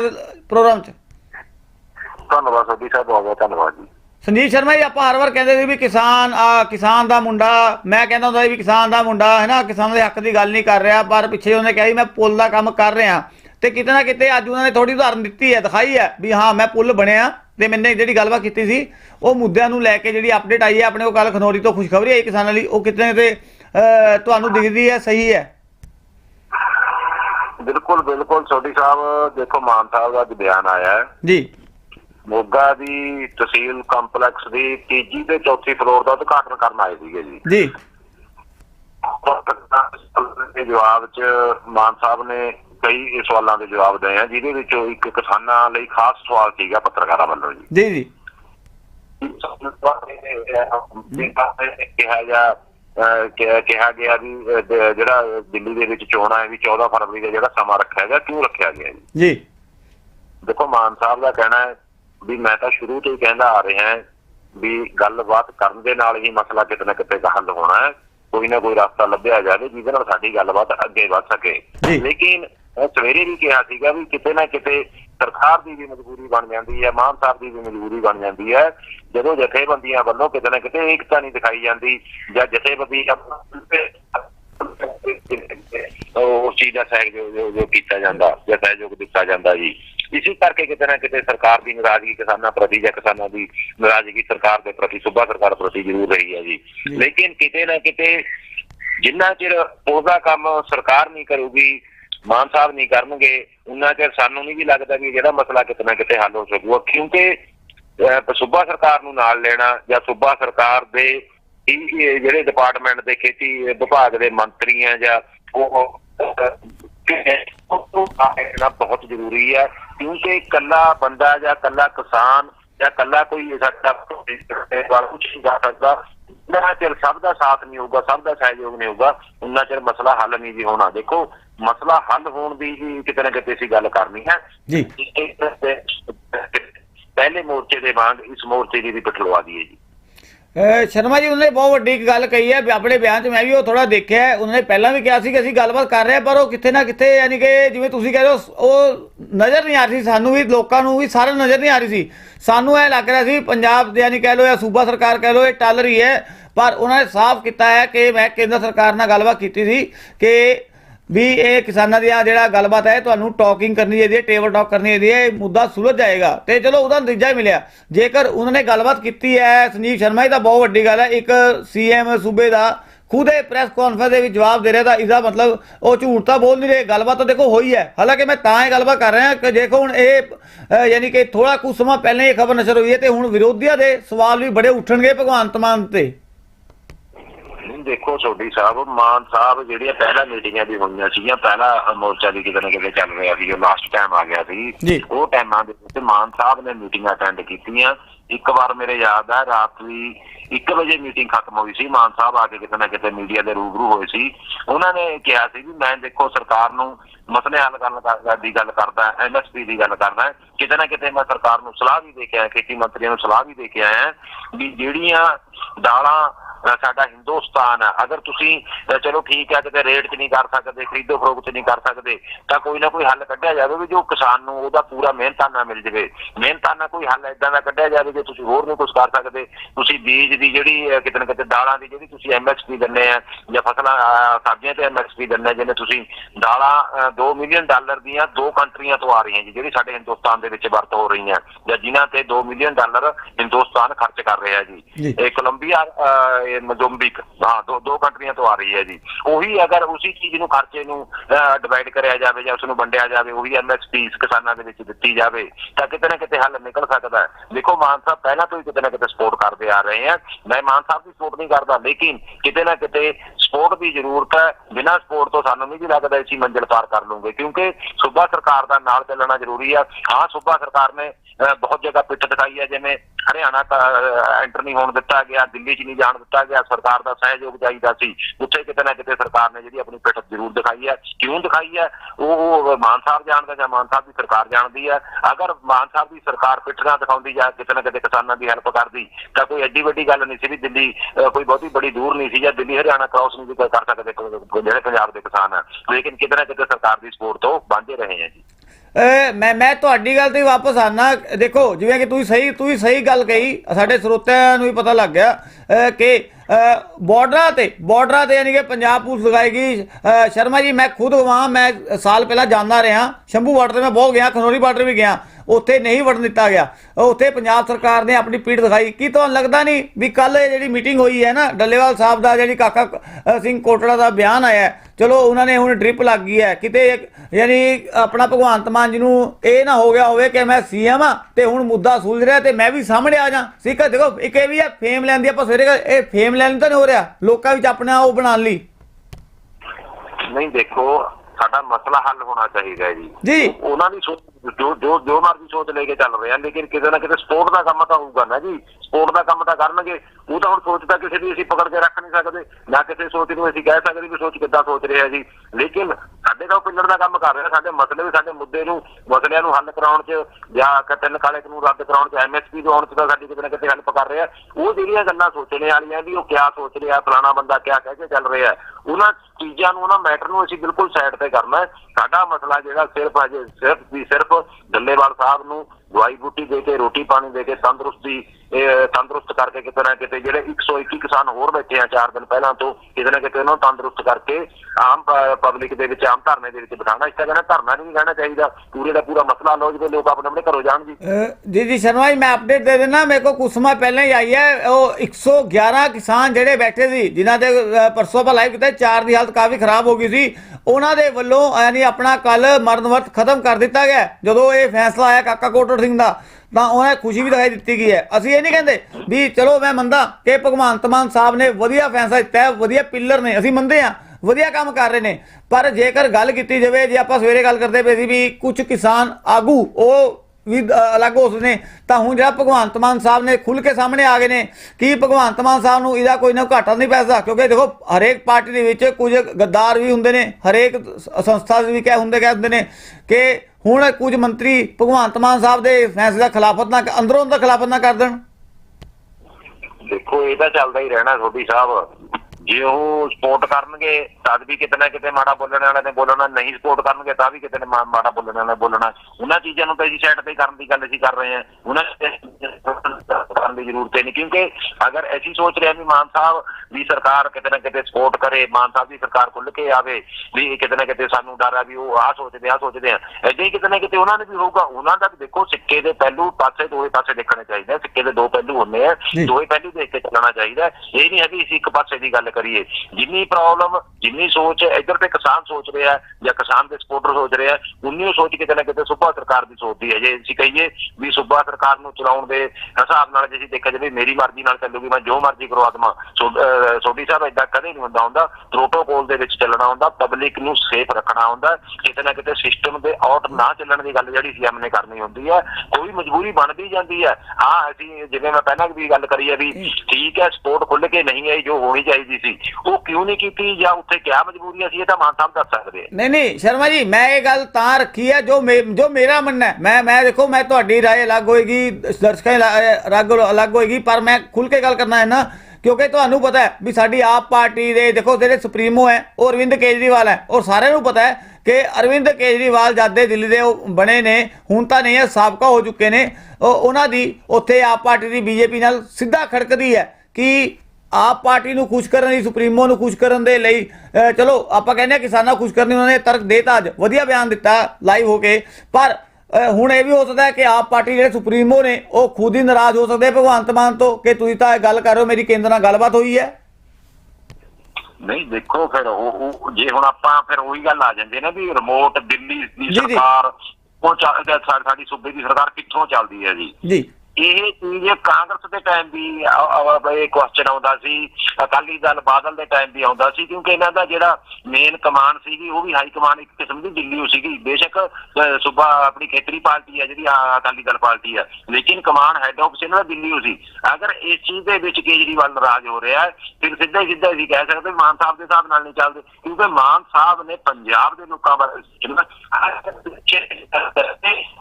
Programme 'ਚ। ਧੰਨਵਾਦ ਸੋਢੀ ਸਾਹਿਬ ਬਹੁਤ ਬਹੁਤ ਧੰਨਵਾਦ ਜੀ। ਸੰਜੀਵ ਸ਼ਰਮਾ ਜੀ ਆਪਾਂ ਹਰ ਵਾਰ ਕਹਿੰਦੇ ਸੀ ਵੀ ਕਿਸਾਨ ਆ ਕਿਸਾਨ ਦਾ ਮੁੰਡਾ ਮੈਂ ਕਹਿੰਦਾ ਹੁੰਦਾ ਸੀ ਵੀ ਕਿਸਾਨ ਦਾ ਮੁੰਡਾ ਹੈ ਨਾ ਕਿਸਾਨ ਦੇ ਹੱਕ ਦੀ ਗੱਲ ਨਹੀਂ ਕਰ ਰਿਹਾ ਪਰ ਪਿੱਛੇ ਉਹਨੇ ਕਿਹਾ ਸੀ ਮੈਂ ਪੁੱਲ ਦਾ ਕੰਮ ਕਰ ਰਿਹਾ। ਤੇ ਕਿਤੇ ਨਾ ਕਿਤੇ ਅੱਜ ਉਹਨਾਂ ਨੇ ਥੋੜੀ ਉਦਾਹਰਨ ਦਿੱਤੀ ਹੈ ਦਿਖਾਈ ਹੈ ਵੀ ਹਾਂ ਮੈਂ ਪੁੱਲ ਬਣਿਆ ਤੇ ਮੈਨੇ ਜਿਹੜੀ ਗੱਲਬਾਤ ਕੀਤੀ ਸੀ ਉਹ ਮੁੱਦਿਆਂ ਨੂੰ ਲੈ ਕੇ ਜਿਹੜੀ ਅਪਡੇਟ ਆਈ ਹੈ ਆਪਣੇ ਕੋਲ ਕੱਲ ਖਨੌਰੀ ਤੋਂ ਖੁਸ਼ਖਬਰੀ ਆਈ ਕਿਸਾਨਾਂ ਲਈ ਉਹ ਕਿਤੇ ਨਾ ਕਿਤੇ ਤੁਹਾਨੂੰ ਦਿਖਦੀ ਹੈ ਸਹੀ ਹੈ। ਬਿਲਕੁਲ ਬਿਲਕੁਲ। ਸੋਢੀ ਸਾਹਿਬ ਦੇਖੋ ਮਾਨ ਸਾਹਿਬ ਦਾ ਅੱਜ ਬਿਆਨ ਆਇਆ ਹੈ। ਜੀ। ਮੋਗਾ ਦੀ ਤਹਿਸੀਲ ਕੰਪਲੈਕਸ ਦੀ ਤੀਜੀ ਤੇ ਚੌਥੀ ਫਲੋਰ ਦਾ ਉਦਘਾਟਨ ਕਰਨ ਆਏ ਸੀਗੇ ਜੀ। ਜੀ। ਦੇ ਜਵਾਬ ਚ ਮਾਨ ਸਾਹਿਬ ਨੇ ਕਈ ਸਵਾਲਾਂ ਦੇ ਜਵਾਬ ਦਏ ਆ ਜਿਹਦੇ ਵਿੱਚੋਂ ਇੱਕ ਕਿਸਾਨਾਂ ਲਈ ਖਾਸ ਸਵਾਲ ਸੀਗਾ ਪੱਤਰਕਾਰਾਂ ਵੱਲੋਂ ਜੀ। ਜੀ ਜੀ। ਕਿਹਾ ਜਾ ਕਿਹਾ ਗਿਆ ਵੀ ਜਿਹੜਾ ਦਿੱਲੀ ਦੇ ਵਿੱਚ ਚੋਣਾਂ ਹੈ ਵੀ 14 ਫਰਵਰੀ ਦਾ ਜਿਹੜਾ ਸਮਾਂ ਰੱਖਿਆ ਗਿਆ ਕਿਉਂ ਰੱਖਿਆ ਗਿਆ ਜੀ? ਜੀ। ਦੇਖੋ ਮਾਨ ਸਾਹਿਬ ਦਾ ਕਹਿਣਾ ਹੈ ਵੀ ਮੈਂ ਤਾਂ ਸ਼ੁਰੂ ਤੋਂ ਹੀ ਕਹਿੰਦਾ ਆ ਰਿਹਾ ਹਾਂ ਵੀ ਗੱਲਬਾਤ ਕਰਨ ਦੇ ਨਾਲ ਹੀ ਮਸਲਾ ਕਿਤੇ ਨਾ ਕਿਤੇ ਹੱਲ ਹੋਣਾ ਹੈ। ਕੋਈ ਨਾ ਕੋਈ ਰਸਤਾ ਲੱਭਿਆ ਜਾਵੇ ਜਿਹਦੇ ਨਾਲ ਸਾਡੀ ਗੱਲਬਾਤ ਅੱਗੇ ਵੱਧ ਸਕੇ। ਲੇਕਿਨ ਸਵੇਰੇ ਵੀ ਕਿਹਾ ਸੀਗਾ ਵੀ ਕਿਤੇ ਨਾ ਕਿਤੇ ਸਰਕਾਰ ਦੀ ਵੀ ਮਜਬੂਰੀ ਬਣ ਜਾਂਦੀ ਹੈ ਮਾਨ ਸਾਹਿਬ ਦੀ ਵੀ ਮਜਬੂਰੀ ਬਣ ਜਾਂਦੀ ਹੈ। ਜਦੋਂ ਜਥੇਬੰਦੀਆਂ ਵੱਲੋਂ ਕਿਤੇ ਨਾ ਕਿਤੇ ਏਕਤਾ ਨਹੀਂ ਦਿਖਾਈ ਜਾਂਦੀ ਜਾਂ ਜਥੇਬੰਦੀ ਉਹ ਚੀਜ਼ ਦਾ ਸਹਿਯੋਗ ਜੋ- ਕੀਤਾ ਜਾਂਦਾ ਜਾਂ ਸਹਿਯੋਗ ਦਿੱਤਾ ਜਾਂਦਾ ਜੀ। ਇਸੇ ਕਰਕੇ ਕਿਤੇ ਨਾ ਕਿਤੇ ਸਰਕਾਰ ਦੀ ਨਾਰਾਜ਼ਗੀ ਕਿਸਾਨਾਂ ਪ੍ਰਤੀ ਜਾਂ ਕਿਸਾਨਾਂ ਦੀ ਨਾਰਾਜ਼ਗੀ ਸਰਕਾਰ ਦੇ ਪ੍ਰਤੀ ਸੂਬਾ ਸਰਕਾਰ ਪ੍ਰਤੀ ਜ਼ਰੂਰ ਰਹੀ ਹੈ ਜੀ। ਜੀ। ਲੇਕਿਨ ਕਿਤੇ ਨਾ ਕਿਤੇ ਜਿੰਨਾ ਚਿਰ ਉਹਦਾ ਕੰਮ ਸਰਕਾਰ ਨਹੀਂ ਕਰੂਗੀ ਮਾਨ ਸਾਹਿਬ ਨਹੀਂ ਕਰਨਗੇ ਉਹਨਾਂ ਚਿਰ ਸਾਨੂੰ ਨਹੀਂ ਵੀ ਲੱਗਦਾ ਵੀ ਜਿਹੜਾ ਮਸਲਾ ਕਿਤੇ ਨਾ ਕਿਤੇ ਹੱਲ ਹੋ ਸਕੂਗਾ, ਕਿਉਂਕਿ ਸੂਬਾ ਸਰਕਾਰ ਨੂੰ ਨਾਲ ਲੈਣਾ ਜਾਂ ਸੂਬਾ ਸਰਕਾਰ ਦੇ ਜਿਹੜੇ ਡਿਪਾਰਟਮੈਂਟ ਦੇ ਖੇਤੀ ਵਿਭਾਗ ਦੇ ਮੰਤਰੀ ਆ ਜਾਂ ਉਹ ਉਹ ਬਹੁਤ ਜ਼ਰੂਰੀ ਹੈ ਕਿਉਂਕਿ ਇਕੱਲਾ ਬੰਦਾ ਜਾਂ ਇਕੱਲਾ ਕਿਸਾਨ ਜਾਂ ਇਕੱਲਾ ਕੋਈ ਸਾਡਾ ਵਾਲਾ ਕੁਝ ਨਹੀਂ ਕਰ ਸਕਦਾ। ਜਿੰਨਾ ਚਿਰ ਸਭ ਦਾ ਸਾਥ ਨਹੀਂ ਹੋਊਗਾ ਸਭ ਦਾ ਸਹਿਯੋਗ ਨਹੀਂ ਹੋਊਗਾ ਉਨਾ ਚਿਰ ਮਸਲਾ ਹੱਲ ਨਹੀਂ ਜੀ ਹੋਣਾ। ਦੇਖੋ ਮਸਲਾ ਹੱਲ ਹੋਣ ਦੀ ਹੀ ਕਿਤੇ ਨਾ ਕਿਤੇ ਅਸੀਂ ਗੱਲ ਕਰਨੀ ਹੈ। ਜੀ। ਪਹਿਲੇ ਮੋਰਚੇ ਦੇ ਵਾਂਗ ਇਸ ਮੋਰਚੇ ਦੀ ਵੀ ਪਟਲਵਾ ਦੀਏ ਜੀ। ਸ਼ਰਮਾ ਜੀ, ਉਹਨੇ ਬਹੁਤ ਵੱਡੀ ਇੱਕ ਗੱਲ ਕਹੀ ਹੈ ਆਪਣੇ ਬਿਆਨ 'ਚ ਮੈਂ ਵੀ ਉਹ ਥੋੜਾ ਦੇਖਿਆ ਹੈ। ਉਹਨਾਂ ਨੇ ਪਹਿਲਾਂ ਵੀ ਕਿਹਾ ਸੀ ਕਿ ਅਸੀਂ ਗੱਲਬਾਤ ਕਰ ਰਹੇ ਹਾਂ, ਪਰ ਉਹ ਕਿੱਥੇ ਨਾ ਕਿੱਥੇ ਯਾਨੀ ਕਿ ਜਿਵੇਂ ਤੁਸੀਂ ਕਹਿ ਰਹੇ ਹੋ ਉਹ ਨਜ਼ਰ ਨਹੀਂ ਆ ਰਹੀ ਸੀ ਸਾਨੂੰ ਵੀ, ਲੋਕਾਂ ਨੂੰ ਵੀ ਸਾਰਾ ਨਜ਼ਰ ਨਹੀਂ ਆ ਰਹੀ ਸੀ ਸਾਨੂੰ ਇਹ ਲੱਗ ਰਿਹਾ ਸੀ, ਪੰਜਾਬ ਦੇ ਯਾਨੀ ਕਹਿ ਲਓ ਜਾਂ ਸੂਬਾ ਸਰਕਾਰ ਕਹਿ ਲਓ, ਇਹ ਟੱਲ ਰਹੀ ਹੈ ਪਰ ਉਹਨਾਂ ਨੇ ਸਾਫ਼ ਕੀਤਾ ਹੈ ਕਿ ਮੈਂ ਕੇਂਦਰ ਸਰਕਾਰ ਨਾਲ ਗੱਲਬਾਤ ਕੀਤੀ ਸੀ ਕਿ ਵੀ ਇਹ ਕਿਸਾਨਾਂ ਦੀ ਆ ਜਿਹੜਾ ਗੱਲਬਾਤ ਹੈ, ਤੁਹਾਨੂੰ ਟਾਕਿੰਗ ਕਰਨੀ ਚਾਹੀਦੀ ਹੈ ਟੇਬਲ ਟਾਕ ਕਰਨੀ ਚਾਹੀਦੀ ਹੈ, ਇਹ ਮੁੱਦਾ ਸੁਲਝ ਜਾਏਗਾ। ਤੇ ਚਲੋ ਉਹਦਾ ਨਤੀਜਾ ਹੀ ਮਿਲਿਆ। ਜੇਕਰ ਉਹਨਾਂ ਨੇ ਗੱਲਬਾਤ ਕੀਤੀ ਹੈ, ਸੰਜੀਵ ਸ਼ਰਮਾ ਇਹ ਤਾਂ ਬਹੁਤ ਵੱਡੀ ਗੱਲ ਹੈ। ਇੱਕ ਸੀਐਮ ਸੂਬੇ ਦਾ ਖੁਦ ਇਹ ਪ੍ਰੈਸ ਕਾਨਫਰੰਸ ਦੇ ਵਿੱਚ ਜਵਾਬ ਦੇ ਰਿਹਾ, ਤਾਂ ਇਹਦਾ ਮਤਲਬ ਉਹ ਝੂਠ ਤਾਂ ਬੋਲ ਨਹੀਂ ਰਹੇ। ਗੱਲਬਾਤ ਤਾਂ ਦੇਖੋ ਹੋਈ ਹੈ। ਹਾਲਾਂਕਿ ਮੈਂ ਤਾਂ ਇਹ ਗੱਲਬਾਤ ਕਰ ਰਿਹਾ ਕਿ ਦੇਖੋ ਹੁਣ ਇਹ ਯਾਨੀ ਕਿ ਥੋੜਾ ਕੁ ਸਮਾਂ ਪਹਿਲਾਂ ਇਹ ਖਬਰ ਨਸ਼ਰ ਹੋਈ ਹੈ ਤੇ ਹੁਣ ਵਿਰੋਧੀਆਂ ਦੇ ਸਵਾਲ ਵੀ ਬੜੇ ਉੱਠਣਗੇ ਭਗਵੰਤ ਮਾਨ ਤੇ। ਨਹੀਂ ਦੇਖੋ ਸੋਢੀ ਸਾਹਿਬ ਮਾਨ ਸਾਹਿਬ ਜਿਹੜੀਆਂ ਪਹਿਲਾਂ ਮੀਟਿੰਗਾਂ ਵੀ ਹੋਈਆਂ ਸੀਗੀਆਂ ਪਹਿਲਾ ਮੋਰਚਾ ਵੀ ਕਿਤੇ ਨਾ ਕਿਤੇ ਚੱਲ ਰਿਹਾ ਸੀ ਲਾਸਟ ਟਾਈਮ ਆ ਗਿਆ। ਸੀ। ਉਹ ਟਾਈਮਾਂ ਦੇ ਵਿੱਚ ਮਾਨ ਸਾਹਿਬ ਨੇ ਮੀਟਿੰਗਾਂ ਅਟੈਂਡ ਕੀਤੀਆਂ। ਇੱਕ ਵਾਰ ਮੇਰੇ ਯਾਦ ਹੈ ਰਾਤ ਵੀ 1 ਵਜੇ ਮੀਟਿੰਗ ਖਤਮ ਹੋਈ ਸੀ। ਮਾਨ ਸਾਹਿਬ ਆ ਕੇ ਕਿਤੇ ਨਾ ਕਿਤੇ ਮੀਡੀਆ ਦੇ ਰੂਬਰੂ ਹੋਏ ਸੀ। ਉਹਨਾਂ ਨੇ ਕਿਹਾ ਸੀ ਵੀ ਮੈਂ ਦੇਖੋ ਸਰਕਾਰ ਨੂੰ ਮਸਲੇ ਹੱਲ ਕਰਨ ਦਾ- ਦੀ ਗੱਲ ਕਰਦਾ ਐਮਐਸਪੀ ਦੀ ਗੱਲ ਕਰਦਾ ਕਿਤੇ ਨਾ ਕਿਤੇ ਮੈਂ ਸਰਕਾਰ ਨੂੰ ਸਲਾਹ ਵੀ ਦੇ ਕੇ ਆਇਆ ਖੇਤੀ ਮੰਤਰੀਆਂ ਨੂੰ ਸਲਾਹ ਵੀ ਦੇ ਕੇ ਆਇਆ ਵੀ ਜਿਹੜੀਆਂ ਦਾਲਾਂ ਸਾਡਾ ਹਿੰਦੁਸਤਾਨ ਹੈ ਅਗਰ ਤੁਸੀਂ ਚਲੋ ਠੀਕ ਹੈ ਕਿਤੇ ਰੇਟ 'ਚ ਨਹੀਂ ਕਰ ਸਕਦੇ ਖਰੀਦੋ ਫਰੋਖਤ 'ਚ ਨਹੀਂ ਕਰ ਸਕਦੇ ਤਾਂ ਕੋਈ ਨਾ ਕੋਈ ਹੱਲ ਕੱਢਿਆ ਜਾਵੇ ਵੀ ਜੋ ਕਿਸਾਨ ਨੂੰ ਉਹਦਾ ਪੂਰਾ ਮਿਹਨਤਾਨਾ ਮਿਲ ਜਾਵੇ। ਮਿਹਨਤਾਨਾ ਕੋਈ ਹੱਲ ਇਦਾਂ ਦਾ ਕੱਢਿਆ ਜਾਵੇ ਜੇ ਤੁਸੀਂ ਹੋਰ ਨਹੀਂ ਕੁਝ ਕਰ ਸਕਦੇ। ਤੁਸੀਂ ਬੀਜ ਦੀ ਜਿਹੜੀ ਕਿਤੇ ਨਾ ਕਿਤੇ ਦਾਲਾਂ ਦੀ ਜਿਹੜੀ ਤੁਸੀਂ ਐਮਐਸਪੀ ਦਿੰਦੇ ਆ ਜਾਂ ਫਸਲਾਂ ਅ, ਸਬਜ਼ੀਆਂ ਤੇ ਐਮਐਸਪੀ ਦਿੰਦੇ ਆ, ਜਿਵੇਂ ਤੁਸੀਂ ਦਾਲਾਂ 2 ਮਿਲੀਅਨ ਡਾਲਰ ਦੀਆਂ ਦੋ ਕੰਟਰੀਆਂ ਤੋਂ ਆ ਰਹੀਆਂ ਜੀ ਜਿਹੜੀ ਸਾਡੇ ਹਿੰਦੁਸਤਾਨ ਦੇ ਵਿੱਚ ਵਰਤ ਹੋ ਰਹੀਆਂ ਜਾਂ ਜਿਨ੍ਹਾਂ ਤੇ 2 ਮਿਲੀਅਨ ਡਾਲਰ ਹਿੰਦੁਸਤਾਨ ਖਰਚ ਕਰ ਰਿਹਾ ਜੀ। ਇਹ ਕੋਲੰਬੀਆ ਇਹ ਮੋਜ਼ੰਬੀਕ ਹਾਂ ਦੋ ਦੋ ਕੰਟਰੀਆਂ ਤੋਂ ਆ ਰਹੀ ਹੈ ਜੀ। ਉਹੀ ਅਗਰ ਉਸੇ ਚੀਜ਼ ਨੂੰ ਖਰਚੇ ਨੂੰ ਡਿਵਾਈਡ ਕਰਿਆ ਜਾਵੇ ਜਾਂ ਉਸ ਨੂੰ ਵੰਡਿਆ ਜਾਵੇ ਉਹੀ ਐਮਐਸਪੀ ਕਿਸਾਨਾਂ ਦੇ ਵਿੱਚ ਦਿੱਤੀ ਜਾਵੇ ਤਾਂ ਕਿਤੇ ਨਾ ਕਿਤੇ ਹੱਲ ਨਿਕਲ ਸਕਦਾ ਹੈ। ਦੇਖੋ ਮਾਨ ਸਾਹਿਬ ਪਹਿਲਾਂ ਤੋਂ ਹੀ ਕਿਤੇ ਨਾ ਕਿਤੇ ਸਪੋਰਟ ਕਰਦੇ ਆ ਰਹੇ ਆ। ਮੈਂ ਮਾਨ ਸਾਹਿਬ ਦੀ ਸਪੋਰਟ ਨਹੀਂ ਕਰਦਾ ਲੇਕਿਨ ਕਿਤੇ ਨਾ ਕਿਤੇ ਸਪੋਰਟ ਦੀ ਜ਼ਰੂਰਤ ਹੈ। ਬਿਨਾਂ ਸਪੋਰਟ ਤੋਂ ਸਾਨੂੰ ਨਹੀਂ ਲੱਗਦਾ ਅਸੀਂ ਮੰਜ਼ਿਲ ਪਾਰ ਕਰ ਲਵਾਂਗੇ ਕਿਉਂਕਿ ਸੂਬਾ ਸਰਕਾਰ ਦਾ ਨਾਲ ਚੱਲਣਾ ਜ਼ਰੂਰੀ ਆ। ਹਾਂ ਸੂਬਾ ਸਰਕਾਰ ਨੇ ਅਹ, ਬਹੁਤ ਜਗ੍ਹਾ ਪਿੱਠ ਦਿਖਾਈ ਹੈ ਜਿਵੇਂ ਹਰਿਆਣਾ ਐਂਟਰ ਨਹੀਂ ਹੋਣ ਦਿੱਤਾ ਗਿਆ ਦਿੱਲੀ 'ਚ ਨਹੀਂ ਜਾਣ ਦਿੱਤਾ ਗਿਆ। ਸਰਕਾਰ ਦਾ ਸਹਿਯੋਗ ਚਾਹੀਦਾ ਸੀ। ਉੱਥੇ ਕਿਤੇ ਨਾ ਕਿਤੇ ਸਰਕਾਰ ਨੇ ਜਿਹੜੀ ਆਪਣੀ ਪਿੱਠ ਜ਼ਰੂਰ ਦਿਖਾਈ ਹੈ ਕਿਉਂ ਦਿਖਾਈ ਹੈ ਉਹ ਉਹ ਮਾਨ ਸਾਹਿਬ ਜਾਣਦਾ ਜਾਂ ਮਾਨ ਸਾਹਿਬ ਦੀ ਸਰਕਾਰ ਜਾਣਦੀ ਹੈ ਅਗਰ ਮਾਨ ਸਾਹਿਬ ਦੀ ਸਰਕਾਰ ਪਿੱਠ ਨਾ ਦਿਖਾਉਂਦੀ ਜਾਂ ਕਿਤੇ ਨਾ ਕਿਤੇ ਕਿਸਾਨਾਂ ਦੀ ਹੈਲਪ ਕਰਦੀ ਤਾਂ ਕੋਈ ਐਡੀ ਵੱਡੀ ਗੱਲ ਨਹੀਂ ਸੀ ਵੀ ਦਿੱਲੀ ਅਹ, ਕੋਈ ਬਹੁਤੀ ਬੜੀ ਦੂਰ ਨਹੀਂ ਸੀ ਜਾਂ ਦਿੱਲੀ ਹਰਿਆਣਾ ਕ੍ਰਾਸ ਨਹੀਂ ਕਰ ਸਕਦੇ ਜਿਹੜੇ ਪੰਜਾਬ ਦੇ ਕਿਸਾਨ ਆ। ਲੇਕਿਨ ਕਿਤੇ ਨਾ ਕਿਤੇ ਸਰਕਾਰ ਦੀ ਸਪੋਰਟ ਤੋਂ ਵਾਂਝੇ ਰਹੇ ਆ ਜੀ। ਅਹ ਮੈਂ ਮੈਂ ਤੁਹਾਡੀ ਗੱਲ ਤੇ ਵਾਪਸ ਆਨਾ। ਦੇਖੋ, ਜਿਵੇਂ ਕਿ ਤੁਸੀਂ ਸਹੀ ਤੁਸੀਂ ਸਹੀ ਗੱਲ ਕਹੀ, ਸਾਡੇ ਸਰੋਤਿਆਂ ਨੂੰ ਵੀ ਪਤਾ ਲੱਗ ਗਿਆ, ਅਹ ਕਿ ਬਾਰਡਰਾਂ ਤੇ ਬਾਰਡਰਾਂ ਤੇ ਯਾਨੀ ਕਿ ਪੰਜਾਬ ਪੁਲਿਸ ਲਗਾਏਗੀ। ਅਹ ਸ਼ਰਮਾ ਜੀ, ਮੈਂ ਖੁਦ ਵਹਾਂ ਮੈਂ ਸਾਲ ਪਹਿਲਾਂ ਜਾਂਦਾ ਰਿਹਾ। ਸ਼ੰਭੂ ਬਾਰਡਰ ਤੇ ਮੈਂ ਬਹੁਤ ਗਿਆ, ਖਨੌਰੀ ਬਾਰਡਰ ਵੀ ਗਿਆ। ਉੱਥੇ ਨਹੀਂ ਵੜਨ ਦਿੱਤਾ ਗਿਆ। ਉੱਥੇ ਪੰਜਾਬ ਸਰਕਾਰ ਨੇ ਆਪਣੀ ਪੀੜ ਦਿਖਾਈ। ਕੀ ਤੁਹਾਨੂੰ ਲੱਗਦਾ ਨਹੀਂ ਵੀ ਕੱਲ ਜਿਹੜੀ ਮੀਟਿੰਗ ਹੋਈ ਹੈ ਨਾ, ਡੱਲੇਵਾਲ ਸਾਹਿਬ ਦਾ, ਜਿਹੜੀ ਕਾਕਾ ਸਿੰਘ ਕੋਟੜਾ ਦਾ ਬਿਆਨ ਆਇਆ ਚਲੋ ਉਹਨਾਂ ਨੇ ਹੁਣ ਡ੍ਰਿਪ ਲੱਗ ਗਈ ਹੈ। ਕਿਤੇ ਇੱਕ- ਯਾਨੀ ਆਪਣਾ ਭਗਵੰਤ ਮਾਨ ਜੀ ਨੂੰ ਇਹ ਨਾ ਹੋ ਗਿਆ ਹੋਵੇ ਕਿ ਮੈਂ ਸੀਐਮ ਆ ਤੇ ਹੁਣ ਮੁੱਦਾ ਸੁਲਝ ਰਿਹਾ ਤੇ ਮੈਂ ਵੀ ਸਾਹਮਣੇ ਆ ਜਾ। ਸਿੱਕਾ ਦੇਖੋ, ਇੱਕ ਇਹ ਵੀ ਹੈ ਫੇਮ ਲੈਂਦੀ ਆਪਾਂ ਸਵੇਰੇ ਇਹ ਫੇਮ ਲੈਣ ਤਾਂ ਨਹੀਂ ਹੋ ਰਿਹਾ। ਲੋਕਾਂ ਵਿੱਚ ਆਪਣਾ ਉਹ ਬਣਾਉਣ ਲਈ। ਨਹੀਂ ਦੇਖੋ ਸਾਡਾ ਮਸਲਾ ਹੱਲ ਹੋਣਾ ਚਾਹੀਦਾ ਹੈ ਜੀ। ਜੀ। ਉਹ- ਉਹਨਾਂ ਦੀ ਸੋਚ ਜੋ ਜੋ ਜੋ ਮਰਜ਼ੀ ਸੋਚ ਲੈ ਕੇ ਚੱਲ ਰਹੇ ਆ, ਲੇਕਿਨ ਕਿਤੇ ਨਾ ਕਿਤੇ ਸਪੋਰਟ ਦਾ ਕੰਮ ਤਾਂ ਹੋਊਗਾ ਨਾ ਜੀ। ਸਪੋਰਟ ਦਾ ਕੰਮ ਤਾਂ ਕਰਨਗੇ। ਉਹ ਤਾਂ ਹੁਣ ਸੋਚ ਤਾਂ ਕਿਸੇ ਦੀ ਅਸੀਂ ਪਕੜ ਕੇ ਰੱਖ ਨਹੀਂ ਸਕਦੇ, ਨਾ ਕਿਸੇ ਸੋਚ ਨੂੰ ਅਸੀਂ ਕਹਿ ਸਕਦੇ ਵੀ ਸੋਚ ਕਿੱਦਾਂ ਸੋਚ ਰਿਹਾ ਜੀ। ਲੇਕਿਨ ਸਾਡੇ ਤਾਂ ਉਹ ਪਿੰਡਰ ਦਾ ਕੰਮ ਕਰ ਰਿਹਾ, ਸਾਡੇ ਮਸਲੇ ਵੀ ਸਾਡੇ ਮੁੱਦੇ ਨੂੰ, ਮਸਲਿਆਂ ਨੂੰ ਹੱਲ ਕਰਾਉਣ 'ਚ ਜਾਂ ਤਿੰਨ ਕਾਲੇ ਕਾਨੂੰਨ ਰੱਦ ਕਰਾਉਣ 'ਚ ਐਮਐਸਪੀ ਦੇ ਆਉਣ 'ਚ ਤਾਂ ਸਾਡੀ ਕਿਤੇ ਨਾ ਕਿਤੇ ਹੈਲਪ ਕਰ ਰਿਹਾ। ਉਹ ਜਿਹੜੀਆਂ ਗੱਲਾਂ ਸੋਚਣੇ ਵਾਲੀਆਂ ਵੀ ਉਹ ਕਿਆ ਸੋਚ ਰਿਹਾ, ਫਲਾਣਾ ਬੰਦਾ ਕਿਆ ਕਹਿ ਕੇ ਚੱਲ ਰਿਹਾ। ਉਹਨਾਂ ਚੀਜ਼ਾਂ ਨੂੰ, ਉਹਨਾਂ ਮੈਟਰ ਨੂੰ ਅਸੀਂ ਬਿਲਕੁਲ ਸਾਈਡ ਤੇ ਕਰਨਾ ਸਾਡਾ ਮਸਲਾ ਜਿਹੜਾ ਸਿਰਫ ਅਜੇ ਸਿਰਫ ਵੀ ਸਿਰਫ ਡੱਲੇਵਾਲ ਸਾਹਿਬ ਨੂੰ ਦਵਾਈ ਬੂਟੀ ਦੇ ਕੇ ਰੋਟੀ ਪਾਣੀ ਦੇ ਕੇ ਤੰਦਰੁਸਤੀ ਇਹ ਤੰਦਰੁਸਤ ਕਰਕੇ ਕਿਤੇ ਨਾ ਕਿਤੇ ਜਿਹੜੇ 121 ਕਿਸਾਨ ਹੋਰ ਬੈਠੇ ਆ 4 ਦਿਨ ਪਹਿਲਾਂ ਤੋਂ ਕਿਤੇ ਨਾ ਕਿਤੇ ਉਹਨਾਂ ਨੂੰ ਤੰਦਰੁਸਤ ਕਰਕੇ ਆਮ ਪਬਲਿਕ ਦੇ ਵਿੱਚ ਆਮ ਧਰਨੇ ਦੇ ਵਿੱਚ ਬਿਠਾਉਣਾ। ਇਸ ਤਰ੍ਹਾਂ ਧਰਨਾ ਨਹੀਂ ਕਹਿਣਾ ਚਾਹੀਦਾ। ਪੂਰੇ ਦਾ ਪੂਰਾ ਮਸਲਾ ਲੋ ਜਿਹਦੇ ਲੋਕ ਆਪਣੇ ਆਪਣੇ ਘਰੋਂ ਜਾਣ ਜੀ ਅਹ ਸ਼ਰਮਾ ਜੀ ਮੈਂ ਅਪਡੇਟ ਦੇ ਦੇਣਾ ਮੇਰੇ ਕੋ ਕੁਝ ਸਮਾਂ ਪਹਿਲਾਂ ਹੀ ਆਈ ਹੈ। ਉਹ 111 ਕਿਸਾਨ ਜਿਹੜੇ ਬੈਠੇ ਸੀ ਜਿਨ੍ਹਾਂ ਦੇ ਅਹ, ਪਰਸੋਂ ਆਪਾਂ ਲਾਈਵ ਕੀਤਾ ਚਾਰ ਦੀ ਹਾਲਤ ਕਾਫੀ ਖਰਾਬ ਹੋ ਗਈ ਸੀ। ਉਹਨਾਂ ਦੇ ਵੱਲੋਂ ਯਾਨੀ ਆਪਣਾ ਕੱਲ ਮਰਨ ਵਰਤ ਖਤਮ ਕਰ ਦਿੱਤਾ ਗਿਆ। ਜਦੋਂ ਇਹ ਫੈਸਲਾ ਆਇਆ ਕਾਕਾ ਕੋਟੜ ਸਿੰਘ ਦਾ ਤਾਂ ਉਹਨਾਂ ਖੁਸ਼ੀ ਵੀ ਦਿਖਾਈ ਦਿੱਤੀ ਗਈ ਹੈ। ਅਸੀਂ ਇਹ ਨਹੀਂ ਕਹਿੰਦੇ ਵੀ ਚਲੋ ਮੈਂ ਮੰਨਦਾ ਕਿ ਭਗਵੰਤ ਮਾਨ ਸਾਹਿਬ ਨੇ ਵਧੀਆ ਫੈਸਲਾ ਦਿੱਤਾ ਵਧੀਆ ਪਿੱਲਰ ਨੇ, ਅਸੀਂ ਮੰਨਦੇ ਹਾਂ, ਵਧੀਆ ਕੰਮ ਕਰ ਰਹੇ ਨੇ। ਪਰ ਜੇਕਰ ਗੱਲ ਕੀਤੀ ਜਾਵੇ, ਜੇ ਆਪਾਂ ਸਵੇਰੇ ਗੱਲ ਕਰਦੇ ਪਏ ਸੀ ਵੀ ਕੁਝ ਕਿਸਾਨ ਆਗੂ ਉਹ ਵੀ ਅਲੱਗ ਹੋ ਸਕਦੇ ਨੇ, ਤਾਂ ਹੁਣ ਜਿਹੜਾ ਭਗਵੰਤ ਮਾਨ ਸਾਹਿਬ ਨੇ ਖੁੱਲ ਕੇ ਸਾਹਮਣੇ ਆ ਗਏ ਨੇ, ਕਿ ਭਗਵੰਤ ਮਾਨ ਸਾਹਿਬ ਨੂੰ ਇਹਦਾ ਕੋਈ ਨਾ ਘਾਟਾ ਨਹੀਂ ਪੈ ਸਕਦਾ ਕਿਉਂਕਿ ਦੇਖੋ, ਹਰੇਕ ਪਾਰਟੀ ਦੇ ਵਿੱਚ ਕੁਝ ਗੱਦਾਰ ਵੀ ਹੁੰਦੇ ਨੇ, ਹਰੇਕ ਸੰਸਥਾ ਦੇ ਵੀ ਕਹਿ ਹੁੰਦੇ ਕਹਿ ਹੁੰਦੇ ਨੇ ਕਿ ਹੁਣ ਕੁਝ ਮੰਤਰੀ ਭਗਵੰਤ ਮਾਨ ਸਾਹਿਬ ਦੇ ਫੈਸਲੇ ਦਾ ਖਿਲਾਫਤ ਨਾ ਅੰਦਰੋਂ ਅੰਦਰ ਖਿਲਾਫਤ ਨਾ ਕਰ ਦੇਣ। ਦੇਖੋ, ਇਹ ਤਾਂ ਚੱਲਦਾ ਹੀ ਰਹਿਣਾ ਛੋਟੀ ਸਾਹਿਬ। ਜੇ ਉਹ ਸਪੋਰਟ ਕਰਨਗੇ ਤਦ ਵੀ ਕਿਤੇ ਨਾ ਕਿਤੇ ਮਾੜਾ ਬੋਲਣ ਵਾਲੇ ਨੇ ਬੋਲਣਾ ਨਹੀਂ ਸਪੋਰਟ ਕਰਨਗੇ ਤਾਂ ਵੀ ਕਿਤੇ ਨੇ ਮਾੜਾ ਬੋਲਣ ਵਾਲੇ ਨੇ ਬੋਲਣਾ। ਉਹਨਾਂ ਚੀਜ਼ਾਂ ਨੂੰ ਤਾਂ ਅਸੀਂ ਸਾਈਡ ਤੇ ਕਰਨ ਦੀ ਗੱਲ ਅਸੀਂ ਕਰ ਰਹੇ ਹਾਂ। ਉਹਨਾਂ ਕਰਨ ਦੀ ਜ਼ਰੂਰਤ ਹੀ ਨਹੀਂ ਕਿਉਂਕਿ ਅਗਰ ਐਸੀ ਸੋਚ ਰਿਹਾ ਵੀ ਮਾਨ ਸਾਹਿਬ ਵੀ ਸਰਕਾਰ ਕਿਤੇ ਨਾ ਕਿਤੇ ਸਪੋਰਟ ਕਰੇ ਮਾਨ ਸਾਹਿਬ ਦੀ ਸਰਕਾਰ ਖੁੱਲ ਕੇ ਆਵੇ ਵੀ ਕਿਤੇ ਨਾ ਕਿਤੇ ਸਾਨੂੰ ਡਰ ਆ ਵੀ ਉਹ ਆਹ ਸੋਚਦੇ ਆ ਸੋਚਦੇ ਆ। ਐਦਾਂ ਹੀ ਕਿਤੇ ਨਾ ਕਿਤੇ ਉਹਨਾਂ ਨੇ ਵੀ ਹੋਊਗਾ। ਉਹਨਾਂ ਦਾ ਵੀ ਦੇਖੋ ਸਿੱਕੇ ਦੇ ਪਹਿਲੂ ਪਾਸੇ ਦੋਵੇਂ ਪਾਸੇ ਦੇਖਣੇ ਚਾਹੀਦੇ ਆ। ਸਿੱਕੇ ਦੇ ਦੋ ਪਹਿਲੂ ਹੁੰਦੇ ਆ। ਦੋਵੇਂ ਪਹਿਲੂ ਦੇਖ ਕੇ ਚੱਲਣਾ ਚਾਹੀਦਾ। ਹੈ। ਇਹ ਨਹੀਂ ਹੈ ਵੀ ਅਸੀਂ ਇੱਕ ਪਾਸੇ ਦੀ ਗੱਲ ਕਰੀਏ ਜਿੰਨੀ ਪ੍ਰੋਬਲਮ ਜਿੰਨੀ ਸੋਚ ਇੱਧਰ ਤੇ ਕਿਸਾਨ ਸੋਚ ਰਿਹਾ ਜਾਂ ਕਿਸਾਨ ਦੇ ਸਪੋਰਟਰ ਸੋਚ ਰਿਹਾ ਉਨੀ ਉਹ ਸੋਚ ਕਿਤੇ ਨਾ ਕਿਤੇ ਸੂਬਾ ਸਰਕਾਰ ਦੀ ਸੋਚਦੀ ਹੈ। ਜੇ ਅਸੀਂ ਕਹੀਏ ਵੀ ਸੂਬਾ ਸਰਕਾਰ ਨੂੰ ਚਲਾਉਣ ਦੇ ਹਿਸਾਬ ਨਾਲ ਜੇ ਅਸੀਂ ਦੇਖਿਆ ਜਾਵੇ ਮੇਰੀ ਮਰਜ਼ੀ ਨਾਲ ਚੱਲੂਗੀ ਮੈਂ ਜੋ ਮਰਜ਼ੀ ਕਰਵਾ ਦੇਵਾਂ ਸੋਢੀ ਸਾਹਿਬ ਏਦਾਂ ਕਦੇ ਨਹੀਂ ਹੁੰਦਾ ਹੁੰਦਾ ਪ੍ਰੋਟੋਕੋਲ ਦੇ ਵਿੱਚ ਚੱਲਣਾ ਹੁੰਦਾ ਪਬਲਿਕ ਨੂੰ ਸੇਫ ਰੱਖਣਾ ਹੁੰਦਾ ਕਿਤੇ ਨਾ ਕਿਤੇ ਸਿਸਟਮ ਦੇ ਆਊਟ ਨਾ ਚੱਲਣ ਦੀ ਗੱਲ ਜਿਹੜੀ ਸੀਐਮ ਨੇ ਕਰਨੀ ਹੁੰਦੀ ਹੈ ਕੋਈ ਮਜਬੂਰੀ ਬਣਦੀ ਜਾਂਦੀ ਹੈ। ਹਾਂ ਅਸੀਂ ਜਿਵੇਂ ਮੈਂ ਪਹਿਲਾਂ ਵੀ ਗੱਲ ਕਰੀ ਹੈ ਵੀ ਠੀਕ ਹੈ ਸਪੋਰਟ ਖੁੱਲ ਕੇ ਨਹੀਂ ਆਈ ਜੋ ਹੋਣੀ ਚਾਹੀਦੀ ਸੀ। ਉਹ ਕਿਉਂ ਨਹੀਂ ਕੀਤੀ ਜਾਂ ਉੱਥੇ ਕਿਆ ਮਜਬੂਰੀਆਂ ਸੀ, ਇਹ ਤਾਂ ਮਾਨ ਸਾਹਿਬ ਦੱਸ ਸਕਦੇ ਆ। ਨਹੀਂ ਨਹੀਂ, ਸ਼ਰਮਾ ਜੀ, ਮੈਂ ਇਹ ਗੱਲ ਤਾਂ ਰੱਖੀ ਹੈ ਜੋ ਜੋ ਮੇਰਾ ਮੰਨਣਾ ਹੈ। ਮੈਂ ਮੈਂ ਦੇਖੋ, ਮੈਂ ਤੁਹਾਡੀ ਰਾਏ ਅਲੱਗ ਹੋਏਗੀ, ਦਰਸ਼ਕਾਂ ਦੀ ਅਲੱਗ ਹੋਏਗੀ, ਪਰ ਮੈਂ ਖੁੱਲ ਕੇ ਗੱਲ ਕਰਨਾ ਹੈ ਨਾ ਕਿਉਂਕਿ ਤੁਹਾਨੂੰ ਪਤਾ ਹੈ ਵੀ ਸਾਡੀ ਆਪ ਪਾਰਟੀ ਦੇ, ਦੇਖੋ, ਜਿਹੜੇ ਸੁਪਰੀਮੋ ਹੈ, ਉਹ ਅਰਵਿੰਦ ਕੇਜਰੀਵਾਲ ਹੈ। ਔਰ ਸਾਰਿਆਂ ਨੂੰ ਪਤਾ ਹੈ ਕਿ ਅਰਵਿੰਦ ਕੇਜਰੀਵਾਲ ਜਾਦੇ ਦਿੱਲੀ ਦੇ ਬਣੇ ਨੇ, ਹੁਣ ਤਾਂ ਨਹੀਂ ਹੈ ਸਾਬਕਾ ਹੋ ਚੁੱਕੇ ਨੇ। ਉਹਨਾਂ ਦੀ ਉੱਥੇ ਆਪ ਪਾਰਟੀ ਦੀ ਬੀਜੇਪੀ ਨਾਲ ਸਿੱਧਾ ਖੜਕਦੀ ਹੈ ਕਿ ਆਪ ਪਾਰਟੀ ਨੂੰ ਖੁਸ਼ ਕਰਨ ਲਈ ਸੁਪਰੀਮੋ ਨੂੰ ਖੁਸ਼ ਕਰਨ ਦੇ ਲਈ ਚਲੋ ਆਪਾਂ ਕਹਿੰਦੇ ਹਾਂ ਕਿਸਾਨਾਂ ਖੁਸ਼ ਕਰਨ ਲਈ ਉਹਨਾਂ ਨੇ ਤਰਕ ਦੇਤਾ ਅੱਜ ਵਧੀਆ ਬਿਆਨ ਦਿੱਤਾ ਲਾਈਵ ਹੋ ਕੇ। ਪਰ ਹੁਣ ਇਹ ਵੀ ਹੋ ਸਕਦਾ ਹੈ ਕਿ ਆਪ ਪਾਰਟੀ ਜਿਹੜੇ ਸੁਪਰੀਮੋ ਨੇ ਉਹ ਖੁਦ ਹੀ ਨਾਰਾਜ਼ ਹੋ ਸਕਦੇ ਆ ਭਗਵੰਤ ਮਾਨ ਤੋਂ ਕਿ ਤੁਸੀਂ ਤਾਂ ਇਹ ਗੱਲ ਕਰ ਰਹੇ ਹੋ ਮੇਰੀ ਕੇਂਦਰ ਨਾਲ ਗੱਲਬਾਤ ਹੋਈ ਹੈ? ਨਹੀਂ ਦੇਖੋ ਫਿਰ ਉਹ ਜੇ ਹੁਣ ਆਪਾਂ ਫਿਰ ਉਹੀ ਗੱਲ ਆ ਜਾਂਦੀ ਨਾ ਵੀ ਰਿਮੋਟ ਦਿੱਲੀ ਦੀ। ਸਰਕਾਰ ਉਹ ਚੱਲ- ਸਾ- ਸਾਡੀ ਸੂਬੇ ਦੀ ਸਰਕਾਰ ਕਿੱਥੋਂ ਚੱਲਦੀ ਹੈ ਜੀ? ਜੀ। ਇਹ ਚੀਜ਼ ਕਾਂਗਰਸ ਦੇ ਟਾਈਮ ਵੀ ਅ- ਇਹ ਕੁਐਸਚਨ ਆਉਂਦਾ ਸੀ ਅਕਾਲੀ ਦਲ ਬਾਦਲ ਦੇ ਟਾਈਮ ਵੀ ਆਉਂਦਾ ਸੀ ਕਿਉਂਕਿ ਇਹਨਾਂ ਦਾ ਜਿਹੜਾ ਮੇਨ ਕਮਾਨ ਸੀਗੀ ਉਹ ਵੀ ਹਾਈ ਕਮਾਨ ਇੱਕ ਕਿਸਮ ਦੀ ਦਿੱਲੀ ਸੀਗੀ। ਬੇਸ਼ੱਕ ਅ, ਸੂਬਾ ਆਪਣੀ ਖੇਤਰੀ ਪਾਰਟੀ ਹੈ ਜਿਹੜੀ ਅਕਾਲੀ ਦਲ ਪਾਰਟੀ ਹੈ। ਲੇਕਿਨ ਕਮਾਨ ਹੈਡ ਆਫਿਸ ਇਹਨਾਂ ਦਾ ਦਿੱਲੀ ਸੀ। ਅਗਰ ਇਸ ਚੀਜ਼ ਦੇ ਵਿੱਚ ਕੇਜਰੀਵਾਲ ਨਾਰਾਜ਼ ਹੋ ਰਿਹਾ ਫਿਰ ਸਿੱਧਾ ਹੀ ਸਿੱਧਾ ਅਸੀਂ ਕਹਿ ਸਕਦੇ ਮਾਨ ਸਾਹਿਬ ਦੇ ਹਿਸਾਬ ਨਾਲ ਨਹੀਂ ਚੱਲਦੇ ਕਿਉਂਕਿ ਮਾਨ ਸਾਹਿਬ ਨੇ ਪੰਜਾਬ ਦੇ ਲੋਕਾਂ ਬਾਰੇ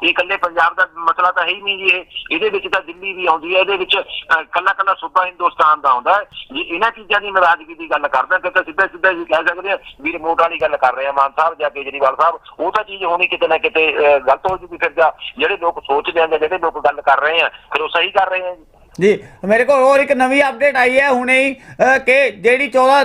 ਇਹ ਇਕੱਲੇ ਪੰਜਾਬ ਪੰਜਾਬ ਦਾ ਮਸਲਾ ਤਾਂ ਹੈ ਹੀ ਨਹੀਂ ਜੀ ਇਹ। ਇਹਦੇ ਵਿੱਚ ਤਾਂ ਦਿੱਲੀ ਵੀ ਆਉਂਦੀ ਹੈ ਇਹਦੇ ਵਿੱਚ ਕੱਲਾ ਕੱਲਾ ਸੂਬਾ ਹਿੰਦੁਸਤਾਨ ਦਾ ਆਉਂਦਾ ਜੇ ਇਹਨਾਂ ਚੀਜ਼ਾਂ ਦੀ ਨਾਰਾਜ਼ਗੀ ਦੀ ਗੱਲ ਕਰਦਾ ਤੇ ਤਾਂ ਸਿੱਧਾ ਸਿੱਧਾ ਜੀ ਕਹਿ ਸਕਦੇ ਆ ਵੀ ਰਿਮੋਟ ਵਾਲੀ ਗੱਲ ਕਰ ਰਹੇ ਆ ਮਾਨ ਸਾਹਿਬ ਜਾਂ ਕੇਜਰੀਵਾਲ ਸਾਹਿਬ ਉਹ ਤਾਂ ਚੀਜ਼ ਹੋਣੀ ਕਿਤੇ ਨਾ ਕਿਤੇ ਅਹ, ਗਲਤ ਹੋ ਜੂਗੀ ਫਿਰ ਜਾਂ ਜਿਹੜੇ ਲੋਕ ਸੋਚਦੇ ਆ ਜਾਂ ਜਿਹੜੇ ਲੋਕ ਗੱਲ ਕਰ ਰਹੇ ਆ ਫਿਰ ਉਹ ਸਹੀ ਕਰ ਰਹੇ ਆ ਜੀ, ਮੇਰੇ ਕੋਲ ਹੋਰ ਇੱਕ ਨਵੀਂ ਅਪਡੇਟ ਆਈ ਹੈ, ਹੁਣੇ ਹੀ ਕਿ ਜਿਹੜੀ 14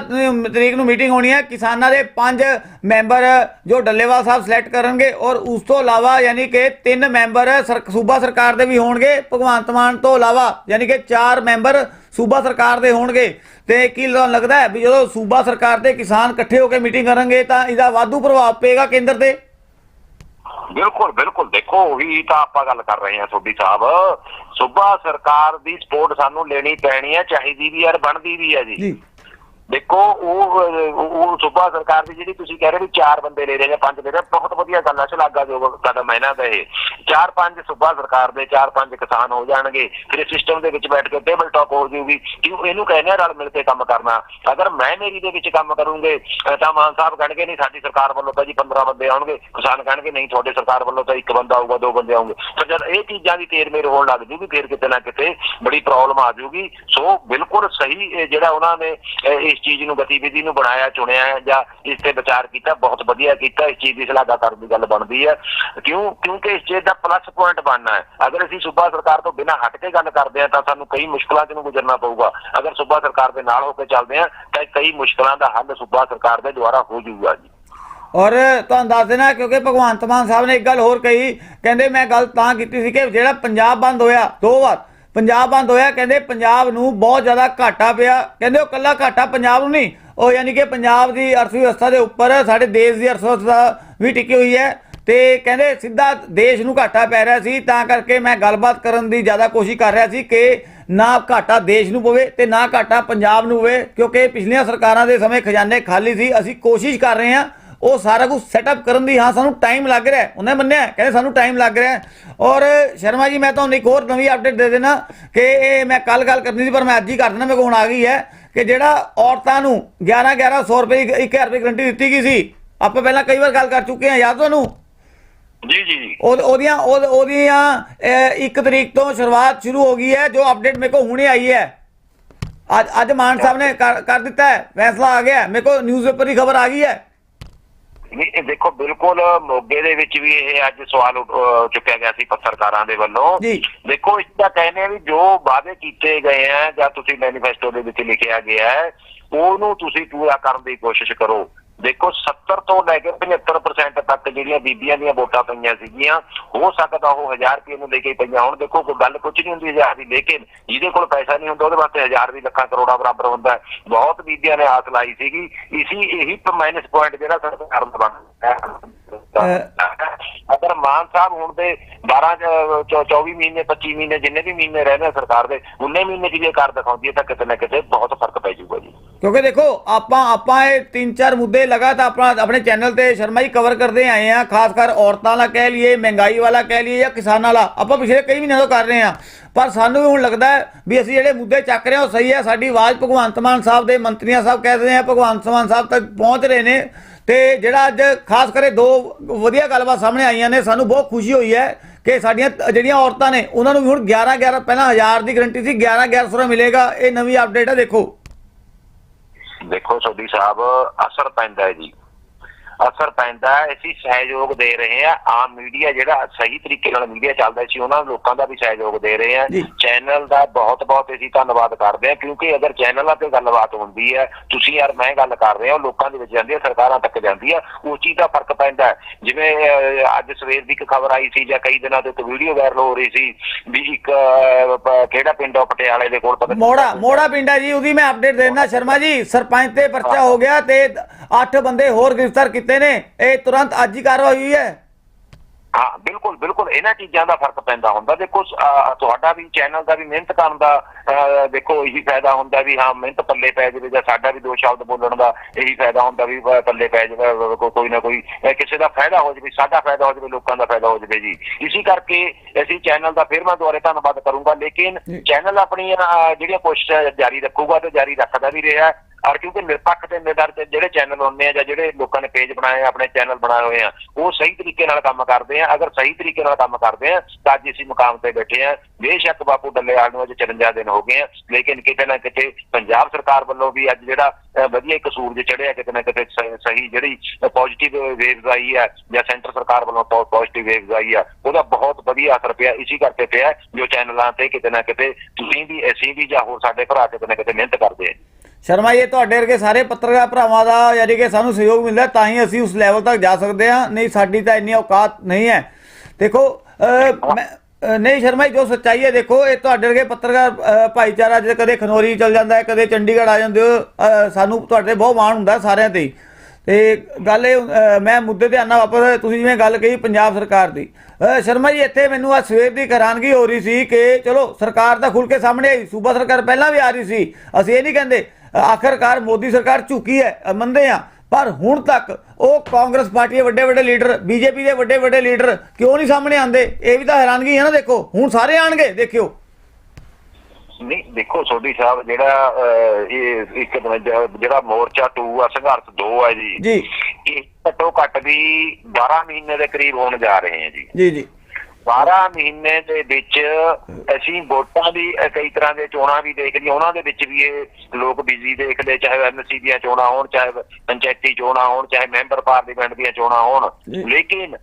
ਤਰੀਕ ਨੂੰ ਮੀਟਿੰਗ ਹੋਣੀ ਹੈ, ਕਿਸਾਨਾਂ ਦੇ ਪੰਜ ਮੈਂਬਰ ਜੋ ਡੱਲੇਵਾਲ ਸਾਹਿਬ ਸਿਲੈਕਟ ਕਰਨਗੇ ਔਰ ਉਸ ਤੋਂ ਇਲਾਵਾ ਯਾਨੀ ਕਿ ਤਿੰਨ ਮੈਂਬਰ ਸਰ- ਸੂਬਾ ਸਰਕਾਰ ਦੇ ਵੀ ਹੋਣਗੇ, ਭਗਵੰਤ ਮਾਨ ਤੋਂ ਇਲਾਵਾ ਯਾਨੀ ਕਿ ਚਾਰ ਮੈਂਬਰ ਸੂਬਾ ਸਰਕਾਰ ਦੇ ਹੋਣਗੇ। ਤੇ ਕੀ ਤੁਹਾਨੂੰ ਲੱਗਦਾ ਹੈ ਵੀ ਜਦੋਂ ਸੂਬਾ ਸਰਕਾਰ ਦੇ ਕਿਸਾਨ ਇਕੱਠੇ ਹੋ ਕੇ ਮੀਟਿੰਗ ਕਰਨਗੇ ਤਾਂ ਇਹਦਾ ਵਾਧੂ ਪ੍ਰਭਾਵ ਪਏਗਾ ਕੇਂਦਰ ਤੇ? ਬਿਲਕੁਲ ਬਿਲਕੁਲ। ਦੇਖੋ, ਉਹੀ ਤਾਂ ਆਪਾਂ ਗੱਲ ਕਰ ਰਹੇ ਹਾਂ ਸੋਢੀ ਸਾਹਿਬ। ਸੂਬਾ ਸਰਕਾਰ ਦੀ ਸਪੋਰਟ ਸਾਨੂੰ ਲੈਣੀ ਪੈਣੀ ਹੈ, ਚਾਹੀਦੀ ਵੀ ਹੈ ਬਣਦੀ ਵੀ ਹੈ ਜੀ। ਦੇਖੋ, ਉਹ ਉਹ ਸੂਬਾ ਸਰਕਾਰ ਦੀ ਜਿਹੜੀ ਤੁਸੀਂ ਕਹਿ ਰਹੇ ਵੀ ਚਾਰ ਬੰਦੇ ਲੈ ਰਹੇ ਜਾਂ ਪੰਜ ਲੈ ਰਹੇ ਬਹੁਤ ਵਧੀਆ ਗੱਲ ਹੈ ਸ਼ਲਾਘਾ ਜੋ ਕਦਮ ਹੈ ਇਹਨਾਂ ਦਾ ਇਹ। ਚਾਰ ਪੰਜ ਸੂਬਾ ਸਰਕਾਰ ਦੇ, ਚਾਰ ਪੰਜ ਕਿਸਾਨ ਹੋ ਜਾਣਗੇ, ਫਿਰ ਸਿਸਟਮ ਦੇ ਵਿੱਚ ਬੈਠ ਕੇ ਟੇਬਲ ਟਾਕ ਹੋ ਜਾਊਗੀ ਕਿਉਂ ਇਹਨੂੰ ਕਹਿੰਦੇ ਆ ਰਲ ਮਿਲ ਕੇ ਕੰਮ ਕਰਨਾ। ਅਗਰ ਮੈਂ ਮੇਰੀ ਦੇ ਵਿੱਚ ਕੰਮ ਕਰੂੰਗੇ ਤਾਂ ਮਾਨ ਸਾਹਿਬ ਕਹਿਣਗੇ, ਨਹੀਂ, ਸਾਡੀ ਸਰਕਾਰ ਵੱਲੋਂ ਤਾਂ ਜੀ 15 ਬੰਦੇ ਆਉਣਗੇ, ਕਿਸਾਨ ਕਹਿਣਗੇ, ਨਹੀਂ, ਤੁਹਾਡੇ ਸਰਕਾਰ ਵੱਲੋਂ ਤਾਂ ਇੱਕ ਬੰਦਾ ਆਊਗਾ, ਦੋ ਬੰਦੇ ਆਉਣਗੇ ਤਾਂ ਜਦ ਇਹ ਚੀਜ਼ਾਂ ਦੀ ਤੇਰ ਮੇਰ ਹੋਣ ਲੱਗ ਜੂਗੀ, ਫਿਰ ਕਿਤੇ ਨਾ ਕਿਤੇ ਬੜੀ ਪ੍ਰੋਬਲਮ ਆ ਜੂਗੀ। ਸੋ ਬਿਲਕੁਲ ਸਹੀ ਜਿਹੜਾ ਉਹਨਾਂ ਨੇ ਇਸ ਚੀਜ਼ ਨੂੰ ਗਤੀਵਿਧੀ ਨੂੰ ਬਣਾਇਆ, ਚੁਣਿਆ ਜਾਂ ਇਸ ਤੇ ਵਿਚਾਰ ਕੀਤਾ, ਬਹੁਤ ਵਧੀਆ ਕੀਤਾ, ਇਸ ਚੀਜ਼ ਦੀ ਸ਼ਲਾਘਾ ਦੀ ਗੱਲ ਬਣਦੀ ਹੈ ਕਿਉਂ? ਕਿਉਂਕਿ ਇਸ ਚੀਜ਼ ਦਾ ਪਲੱਸ ਪੁਆਇੰਟ ਬਣਨਾ ਹੈ। ਅਗਰ ਅਸੀਂ ਸੂਬਾ ਸਰਕਾਰ ਤੋਂ ਬਿਨਾਂ ਹਟ ਕੇ ਗੱਲ ਕਰਦੇ ਹਾਂ, ਤਾਂ ਸਾਨੂੰ ਕਈ ਮੁਸ਼ਕਲਾਂ ਚ ਗੁਜ਼ਰਨਾ ਪਊਗਾ। ਅਗਰ ਸੂਬਾ ਸਰਕਾਰ ਦੇ ਨਾਲ ਹੋ ਕੇ ਚੱਲਦੇ ਹਾਂ, ਤਾਂ ਕਈ ਮੁਸ਼ਕਲਾਂ ਦਾ ਹੱਲ ਸੂਬਾ ਸਰਕਾਰ ਦੇ ਦੁਆਰਾ ਹੋ ਜਾਊਗਾ ਜੀ। ਔਰ ਤੁਹਾਨੂੰ ਦੱਸ ਦੇਣਾ, ਕਿਉਂਕਿ ਭਗਵੰਤ ਮਾਨ ਸਾਹਿਬ ਨੇ ਇੱਕ ਗੱਲ ਹੋਰ ਕਹੀ, ਕਹਿੰਦੇ ਮੈਂ ਗੱਲ ਤਾਂ ਕੀਤੀ ਸੀ ਕਿ ਜਿਹੜਾ ਪੰਜਾਬ ਬੰਦ ਹੋਇਆ, ਦੋ ਵਾਰ। ਪੰਜਾਬ ਬੰਦ ਹੋਇਆ, ਕਹਿੰਦੇ ਪੰਜਾਬ ਨੂੰ ਬਹੁਤ ਜ਼ਿਆਦਾ ਘਾਟਾ ਪਿਆ। ਕਹਿੰਦੇ ਉਹ ਕੱਲਾ ਘਾਟਾ ਪੰਜਾਬ ਨੂੰ ਨਹੀਂ, ਉਹ ਯਾਨੀ ਕਿ ਪੰਜਾਬ ਦੀ ਅਰਥ ਵਿਵਸਥਾ ਦੇ ਉੱਪਰ ਸਾਡੇ ਦੇਸ਼ ਦੀ ਅਰਥ ਵਿਵਸਥਾ ਵੀ ਟਿਕੀ ਹੋਈ ਹੈ। ਤੇ ਕਹਿੰਦੇ ਸਿੱਧਾ ਦੇਸ਼ ਨੂੰ ਘਾਟਾ ਪੈ ਰਿਹਾ ਸੀ, ਤਾਂ ਕਰਕੇ ਮੈਂ ਗੱਲਬਾਤ ਕਰਨ ਦੀ ਜ਼ਿਆਦਾ ਕੋਸ਼ਿਸ਼ ਕਰ ਰਿਹਾ ਸੀ ਕਿ ਨਾ ਘਾਟਾ ਦੇਸ਼ ਨੂੰ ਪਵੇ ਤੇ ਨਾ ਘਾਟਾ ਪੰਜਾਬ ਨੂੰ ਹੋਵੇ ਕਿਉਂਕਿ ਪਿਛਲੀਆਂ ਸਰਕਾਰਾਂ ਦੇ ਸਮੇਂ ਖਜ਼ਾਨੇ ਖਾਲੀ ਸੀ। ਅਸੀਂ ਕੋਸ਼ਿਸ਼ ਕਰ ਰਹੇ ਹਾਂ ਉਹ ਸਾਰਾ ਕੁਝ ਸੈਟਅਪ ਕਰਨ ਦੀ ਹਾਂ ਸਾਨੂੰ ਟਾਈਮ ਲੱਗ ਰਿਹਾ। ਉਹਨੇ ਮੰਨਿਆ ਕਹਿੰਦੇ ਸਾਨੂੰ ਟਾਈਮ ਲੱਗ ਰਿਹਾ। ਔਰ ਸ਼ਰਮਾ ਜੀ ਮੈਂ ਤੁਹਾਨੂੰ ਇੱਕ ਹੋਰ ਨਵੀਂ ਅਪਡੇਟ ਦੇ ਦੇਣਾ ਕਿ ਇਹ ਮੈਂ ਕੱਲ ਗੱਲ ਕਰਨੀ ਸੀ ਪਰ ਮੈਂ ਅੱਜ ਹੀ ਕਰ ਦੇਣਾ ਮੇਰੇ ਕੋਲ ਹੁਣ ਆ ਗਈ ਹੈ ਕਿ ਜਿਹੜਾ ਔਰਤਾਂ ਨੂੰ 11 1100 ਰੁਪਏ 1000 ਰੁਪਏ ਗਰੰਟੀ ਦਿੱਤੀ ਗਈ ਸੀ ਆਪਾਂ ਪਹਿਲਾਂ ਕਈ ਵਾਰ ਗੱਲ ਕਰ ਚੁੱਕੇ ਹਾਂ ਯਾਦ ਤੁਹਾਨੂੰ ਜੀ ਜੀ ਜੀ ਉਹ ਉਹਦੀਆਂ ਉਹ- ਉਹਦੀਆਂ 1 ਤਰੀਕ ਤੋਂ ਸ਼ੁਰੂਆਤ ਸ਼ੁਰੂ ਹੋ ਗਈ ਹੈ ਜੋ ਅਪਡੇਟ ਮੇਰੇ ਕੋਲ ਹੁਣੇ ਆਈ ਹੈ ਅੱਜ ਅੱਜ ਮਾਨ ਸਾਹਿਬ ਨੇ ਕਰ ਦਿੱਤਾ ਹੈ ਫੈਸਲਾ ਆ ਗਿਆ। ਮੇਰੇ ਕੋਲ ਨਿਊਜ਼ਪੇਪਰ ਦੀ ਖਬਰ ਆ ਗਈ ਹੈ ਇਹ ਦੇਖੋ ਬਿਲਕੁਲ ਮੋਗੇ ਦੇ ਵਿੱਚ ਵੀ ਇਹ ਅੱਜ ਸਵਾਲ ਚੁੱਕਿਆ ਗਿਆ ਸੀ ਪੱਤਰਕਾਰਾਂ ਦੇ ਵੱਲੋਂ। ਦੇਖੋ ਇਸ ਦਾ ਕਹਿੰਦੇ ਆ ਵੀ ਜੋ ਵਾਅਦੇ ਕੀਤੇ ਗਏ ਆ ਜਾਂ ਤੁਸੀਂ ਮੈਨੀਫੈਸਟੋ ਦੇ ਵਿੱਚ ਲਿਖਿਆ ਗਿਆ ਹੈ ਉਹਨੂੰ ਤੁਸੀਂ ਪੂਰਾ ਕਰਨ ਦੀ ਕੋਸ਼ਿਸ਼ ਕਰੋ ਦੇਖੋ 70 ਤੋਂ ਲੈ ਕੇ 75% ਤੱਕ ਜਿਹੜੀਆਂ ਬੀਬੀਆਂ ਦੀਆਂ ਵੋਟਾਂ ਪਈਆਂ ਸੀਗੀਆਂ, ਹੋ ਸਕਦਾ ਉਹ 1000 ਰੁਪਏ ਨੂੰ ਲੈ ਕੇ ਪਈਆਂ ਹੁਣ। ਦੇਖੋ, ਕੋਈ ਗੱਲ ਕੁਝ ਨਹੀਂ ਹੁੰਦੀ 1000 ਦੀ, ਲੇਕਿਨ ਜਿਹਦੇ ਕੋਲ ਪੈਸਾ ਨਹੀਂ ਹੁੰਦਾ, ਉਹਦੇ ਵਾਸਤੇ 1000 ਵੀ ਲੱਖਾਂ ਕਰੋੜਾਂ ਬਰਾਬਰ ਹੁੰਦਾ ਬਹੁਤ ਬੀਬੀਆਂ ਨੇ ਆਸ ਲਾਈ ਸੀਗੀ। ਇਸੀ, ਇਹੀ ਮਾਈਨਸ ਪੁਆਇੰਟ ਜਿਹੜਾ ਸਰਕਾਰ ਦਾ ਬਣਦਾ ਹੈ ਅਗਰ ਮਾਨ ਸਾਹਿਬ ਹੁਣ ਦੇ 12 24 ਮਹੀਨੇ 25 ਮਹੀਨੇ, ਜਿੰਨੇ ਵੀ ਮਹੀਨੇ ਰਹਿਣੇ ਸਰਕਾਰ ਦੇ, ਉਨੇ ਮਹੀਨੇ ਦੀ ਜੇ ਕਰ ਦਿਖਾਉਂਦੀ ਹੈ ਤਾਂ ਕਿਤੇ ਨਾ ਕਿਤੇ ਬਹੁਤ ਫ਼ਰਕ ਪੈ ਜਾਊਗਾ ਜੀ। ਕਿਉਂਕਿ ਦੇਖੋ, ਆਪਾਂ ਆਪਾਂ ਇਹ ਤਿੰਨ ਚਾਰ ਮੁੱਦੇ ਲਗਾਤਾਰ ਆਪਣਾ, ਆਪਣੇ ਚੈਨਲ ਤੇ ਸ਼ਰਮਾ ਜੀ ਕਵਰ ਕਰਦੇ ਆਏ ਆ, ਖਾਸ ਕਰ ਔਰਤਾਂ ਦਾ ਕਹਿ ਲਈਏ, ਮਹਿੰਗਾਈ ਵਾਲਾ ਕਹਿ ਲਈਏ ਜਾਂ ਕਿਸਾਨਾਂ ਵਾਲਾ, ਆਪਾਂ ਪਿਛਲੇ ਕਈ ਮਹੀਨਿਆਂ ਤੋਂ ਕਰ ਰਹੇ ਆ। ਪਰ ਸਾਨੂੰ ਵੀ ਹੁਣ ਲੱਗਦਾ ਵੀ ਅਸੀਂ ਜਿਹੜੇ ਮੁੱਦੇ ਚੱਕ ਰਹੇ ਹਾਂ, ਉਹ ਸਹੀ ਹੈ, ਸਾਡੀ ਆਵਾਜ਼ ਭਗਵੰਤ ਮਾਨ ਸਾਹਿਬ ਦੇ ਮੰਤਰੀਆਂ ਸਾਹਿਬ ਕਹਿੰਦੇ ਆ, ਭਗਵੰਤ ਮਾਨ ਸਾਹਿਬ ਤੱਕ ਪਹੁੰਚ ਰਹੇ ਨੇ। ਤੇ ਜਿਹੜਾ ਅੱਜ ਖਾਸ ਕਰੇ ਦੋ ਵਧੀਆ ਗੱਲਬਾਤ ਸਾਹਮਣੇ ਆਈਆਂ ਨੇ, ਸਾਨੂੰ ਬਹੁਤ ਖੁਸ਼ੀ ਹੋਈ ਹੈ ਕਿ ਸਾਡੀਆਂ ਜਿਹੜੀਆਂ ਔਰਤਾਂ ਨੇ, ਉਹਨਾਂ ਨੂੰ ਵੀ ਹੁਣ 11 11 ਪਹਿਲਾਂ 1000 ਦੀ ਗਰੰਟੀ ਸੀ 11 1100 ਦਾ ਮਿਲੇਗਾ, ਇਹ ਨਵੀਂ ਅਪਡੇਟ ਹੈ, ਦੇਖੋ। ਦੇਖੋ ਸੋਢੀ ਸਾਹਿਬ, ਅਸਰ ਪੈਂਦਾ ਹੈ ਜੀ। ਅਸਰ ਪੈਂਦਾ ਹੈ ਅਸੀਂ ਸਹਿਯੋਗ ਦੇ ਰਹੇ ਹਾਂ। ਆਮ ਮੀਡੀਆ ਜਿਹੜਾ ਸਹੀ ਤਰੀਕੇ ਨਾਲ ਮੀਡੀਆ ਚੱਲਦਾ ਸੀ ਉਹਨਾਂ ਲੋਕਾਂ ਦਾ ਵੀ ਸਹਿਯੋਗ ਦੇ ਰਹੇ ਹਾਂ। ਜੀ। ਚੈਨਲ ਦਾ ਬਹੁਤ ਬਹੁਤ ਅਸੀਂ ਧੰਨਵਾਦ ਕਰਦੇ ਹਾਂ ਕਿਉਂਕਿ ਅਗਰ ਚੈਨਲਾਂ ਤੇ ਗੱਲਬਾਤ ਹੁੰਦੀ ਹੈ ਤੁਸੀਂ ਯਾਰ ਮੈਂ ਗੱਲ ਕਰ ਰਿਹਾ ਉਹ ਲੋਕਾਂ ਦੇ ਵਿੱਚ ਜਾਂਦੀ ਹੈ ਸਰਕਾਰਾਂ ਤੱਕ ਜਾਂਦੀ ਹੈ ਉਸ ਚੀਜ਼ ਦਾ ਫ਼ਰਕ ਪੈਂਦਾ ਹੈ। ਜਿਵੇਂ ਅੱਜ ਸਵੇਰ ਦੀ ਇੱਕ ਖਬਰ ਆਈ ਸੀ ਜਾਂ ਕਈ ਦਿਨਾਂ ਤੋਂ ਇੱਕ ਵੀਡੀਓ ਵਾਇਰਲ ਹੋ ਰਹੀ ਸੀ ਵੀ ਇੱਕ ਕਿਹੜਾ ਪਿੰਡ ਆ ਪਟਿਆਲੇ ਦੇ ਕੋਲ ਪਤਾ ਮੋੜਾ ਮੋੜਾ ਪਿੰਡਾ ਜੀ ਉਹਦੀ ਮੈਂ ਅਪਡੇਟ ਦੇਣਾ ਸ਼ਰਮਾ ਜੀ ਸਰਪੰਚ ਤੇ ਪਰਚਾ ਹੋ। ਗਿਆ ਤੇ 8 ਬੰਦੇ ਹੋਰ ਗ੍ਰਿਫਤਾਰ ਕੀਤੇ ਨੇ ਇਹ ਤੁਰੰਤ ਅੱਜ ਹੀ ਕਾਰਵਾਈ ਹੋਈ ਹੈ ਹਾਂ ਬਿਲਕੁਲ ਬਿਲਕੁਲ ਇਹਨਾਂ ਚੀਜ਼ਾਂ ਦਾ ਫ਼ਰਕ ਪੈਂਦਾ ਹੁੰਦਾ ਦੇਖੋ ਤੁਹਾਡਾ ਵੀ ਚੈਨਲ ਦਾ ਵੀ ਮਿਹਨਤ ਕਰਨ ਦਾ ਦੇਖੋ ਇਹੀ ਫਾਇਦਾ ਹੁੰਦਾ ਵੀ ਹਾਂ ਮਿਹਨਤ ਪੱਲੇ ਪੈ ਜਾਵੇ ਜਾਂ ਸਾਡਾ ਵੀ ਦੋ ਸ਼ਬਦ ਬੋਲਣ ਦਾ ਇਹੀ ਫਾਇਦਾ ਹੁੰਦਾ ਵੀ ਪੱਲੇ ਪੈ ਜਾਵੇ ਕੋਈ ਨਾ ਕੋਈ ਕਿਸੇ ਦਾ ਫਾਇਦਾ ਹੋ ਜਾਵੇ ਸਾਡਾ ਫਾਇਦਾ ਹੋ ਜਾਵੇ ਲੋਕਾਂ ਦਾ ਫਾਇਦਾ ਹੋ ਜਾਵੇ ਜੀ ਇਸੇ ਕਰਕੇ ਅਸੀਂ ਚੈਨਲ ਦਾ ਫਿਰ ਮੈਂ ਦੁਆਰੇ ਧੰਨਵਾਦ ਕਰੂੰਗਾ ਲੇਕਿਨ। ਚੈਨਲ ਆਪਣੀਆਂ ਅਹ, ਜਿਹੜੀਆਂ ਕੋਸ਼ਿਸ਼ਾਂ ਜਾਰੀ ਰੱਖੂਗਾ ਤੇ ਜਾਰੀ ਰੱਖਦਾ ਵੀ ਰਿਹਾ। ਔਰ ਕਿਉਂਕਿ ਨਿਰਪੱਖ ਤੇ ਨਿਡਰ ਤੇ ਜਿਹੜੇ ਚੈਨਲ ਹੁੰਦੇ ਆ ਜਾਂ ਜਿਹੜੇ ਲੋਕਾਂ ਨੇ ਪੇਜ ਬਣਾਏ ਆ, ਆਪਣੇ ਚੈਨਲ ਬਣਾਏ ਹੋਏ ਆ, ਉਹ ਸਹੀ ਤਰੀਕੇ ਨਾਲ ਕੰਮ ਕਰਦੇ ਆ। ਅਗਰ ਸਹੀ ਤਰੀਕੇ ਨਾਲ ਕੰਮ ਕਰਦੇ ਆ, ਤਾਂ ਅੱਜ ਅਸੀਂ ਮੁਕਾਮ ਤੇ ਬੈਠੇ ਆ। ਬੇਸ਼ੱਕ ਬਾਪੂ ਡੱਲੇਵਾਲ ਨੂੰ ਅੱਜ 54 ਦਿਨ ਹੋ ਗਏ ਆ, ਲੇਕਿਨ ਕਿਤੇ ਨਾ ਕਿਤੇ ਪੰਜਾਬ ਸਰਕਾਰ ਵੱਲੋਂ ਵੀ ਅੱਜ ਜਿਹੜਾ ਵਧੀਆ ਇੱਕ ਸੂਰਜ ਚੜਿਆ ਕਿਤੇ ਨਾ ਕਿਤੇ ਸਹੀ ਜਿਹੜੀ ਪੋਜ਼ਿਟਿਵ ਵੇਵਸ ਆਈ ਹੈ ਜਾਂ ਸੈਂਟਰ ਸਰਕਾਰ ਵੱਲੋਂ ਪੋਜ਼ਿਟਿਵ ਵੇਵਸ ਆਈ ਆ, ਉਹਦਾ ਬਹੁਤ ਵਧੀਆ ਅਸਰ ਪਿਆ। ਇਸੇ ਕਰਕੇ ਪਿਆ ਜੋ ਚੈਨਲਾਂ ਤੇ ਕਿਤੇ ਨਾ ਕਿਤੇ ਤੁਸੀਂ ਵੀ, ਅਸੀਂ ਵੀ ਜਾਂ ਹੋਰ ਸਾਡੇ ਭਰਾ ਕਿਤੇ ਨਾ ਕਿਤੇ ਮਿਹਨਤ ਕਰਦੇ ਆ। ਸ਼ਰਮਾ ਜੀ, ਇਹ ਤੁਹਾਡੇ ਵਰਗੇ ਸਾਰੇ ਪੱਤਰਕਾਰ ਭਰਾਵਾਂ ਦਾ ਯਾਨੀ ਕਿ ਸਾਨੂੰ ਸਹਿਯੋਗ ਮਿਲਦਾ ਤਾਂ ਹੀ ਅਸੀਂ ਉਸ ਲੈਵਲ ਤੱਕ ਜਾ ਸਕਦੇ ਹਾਂ। ਨਹੀਂ, ਸਾਡੀ ਤਾਂ ਇੰਨੀ ਔਕਾਤ ਨਹੀਂ ਹੈ। ਦੇਖੋ ਮੈਂ ਨਹੀਂ ਸ਼ਰਮਾ ਜੀ, ਜੋ ਸੱਚਾਈ ਹੈ, ਦੇਖੋ, ਇਹ ਤੁਹਾਡੇ ਵਰਗੇ ਪੱਤਰਕਾਰ ਭਾਈਚਾਰਾ ਜੇ ਕਦੇ ਖਨੌਰੀ ਚਲ ਜਾਂਦਾ ਹੈ, ਕਦੇ ਚੰਡੀਗੜ੍ਹ ਆ ਜਾਂਦੇ ਹੋ ਸਾਨੂੰ ਤੁਹਾਡੇ ਤੇ ਬਹੁਤ ਮਾਣ ਹੁੰਦਾ ਸਾਰਿਆਂ ਤੇ ਹੀ। ਤੇ ਗੱਲ ਇਹ ਮੈਂ ਮੁੱਦੇ ਤੇ ਆਨਾ ਵਾਪਸ, ਤੁਸੀਂ ਜਿਵੇਂ ਗੱਲ ਕਹੀ ਪੰਜਾਬ ਸਰਕਾਰ ਦੀ। ਸ਼ਰਮਾ ਜੀ, ਇੱਥੇ ਮੈਨੂੰ ਅੱਜ ਸਵੇਰ ਦੀ ਹੈਰਾਨਗੀ ਹੋ ਰਹੀ ਸੀ ਕਿ ਚਲੋ, ਸਰਕਾਰ ਤਾਂ ਖੁੱਲ ਕੇ ਸਾਹਮਣੇ ਆਈ, ਸੂਬਾ ਸਰਕਾਰ ਪਹਿਲਾਂ ਵੀ ਆ ਰਹੀ ਸੀ। ਅਸੀਂ ਇਹ ਨਹੀਂ ਕਹਿੰਦੇ ਆਖਰਕਾਰ ਮੋਦੀ ਸਰਕਾਰ ਝੁਕੀ ਹੈ ਮੰਨਦੇ ਆ ਪਰ ਹੁਣ ਤੱਕ ਉਹ ਕਾਂਗਰਸ ਪਾਰਟੀ ਦੇ ਵੱਡੇ ਵੱਡੇ ਲੀਡਰ ਬੀਜੇਪੀ ਦੇ ਵੱਡੇ ਵੱਡੇ ਲੀਡਰ ਕਿਉਂ ਨਹੀਂ ਸਾਹਮਣੇ ਆਉਂਦੇ? ਇਹ ਵੀ ਤਾਂ ਹੈਰਾਨਗੀ ਹੈ ਨਾ ਦੇਖੋ। ਹੁਣ ਸਾਰੇ ਆਣਗੇ ਦੇਖਿਓ। ਨਹੀਂ ਦੇਖੋ ਸੋਢੀ ਸਾਹਿਬ ਜਿਹੜਾ ਇਹ ਇੱਕ ਜਿਹੜਾ ਮੋਰਚਾ 2 ਆ ਸੰਘਰਸ਼ 2 ਆ ਜੀ ਜੀ। ਇਹ ਘੱਟੋ ਘੱਟ ਵੀ 12 ਮਹੀਨੇ ਦੇ ਕਰੀਬ ਹੋਣ ਜਾ ਰਹੇ ਹਾਂ ਜੀ। ਜੀ ਜੀ। 12 ਮਹੀਨੇ ਦੇ ਵਿੱਚ ਅਸੀਂ ਵੋਟਾਂ ਦੀ ਕਈ ਤਰ੍ਹਾਂ ਦੇ ਚੋਣਾਂ ਵੀ ਦੇਖ ਲਈਆਂ ਉਹਨਾਂ ਦੇ ਵਿੱਚ ਵੀ ਇਹ ਲੋਕ ਬਿਜ਼ੀ ਦੇਖਦੇ ਚਾਹੇ ਐਮਸੀ ਦੀਆਂ ਚੋਣਾਂ ਹੋਣ ਚਾਹੇ ਪੰਚਾਇਤੀ ਚੋਣਾਂ ਹੋਣ ਚਾਹੇ ਮੈਂਬਰ ਪਾਰਲੀਮੈਂਟ ਦੀਆਂ ਚੋਣਾਂ ਹੋਣ। ਲੇਕਿਨ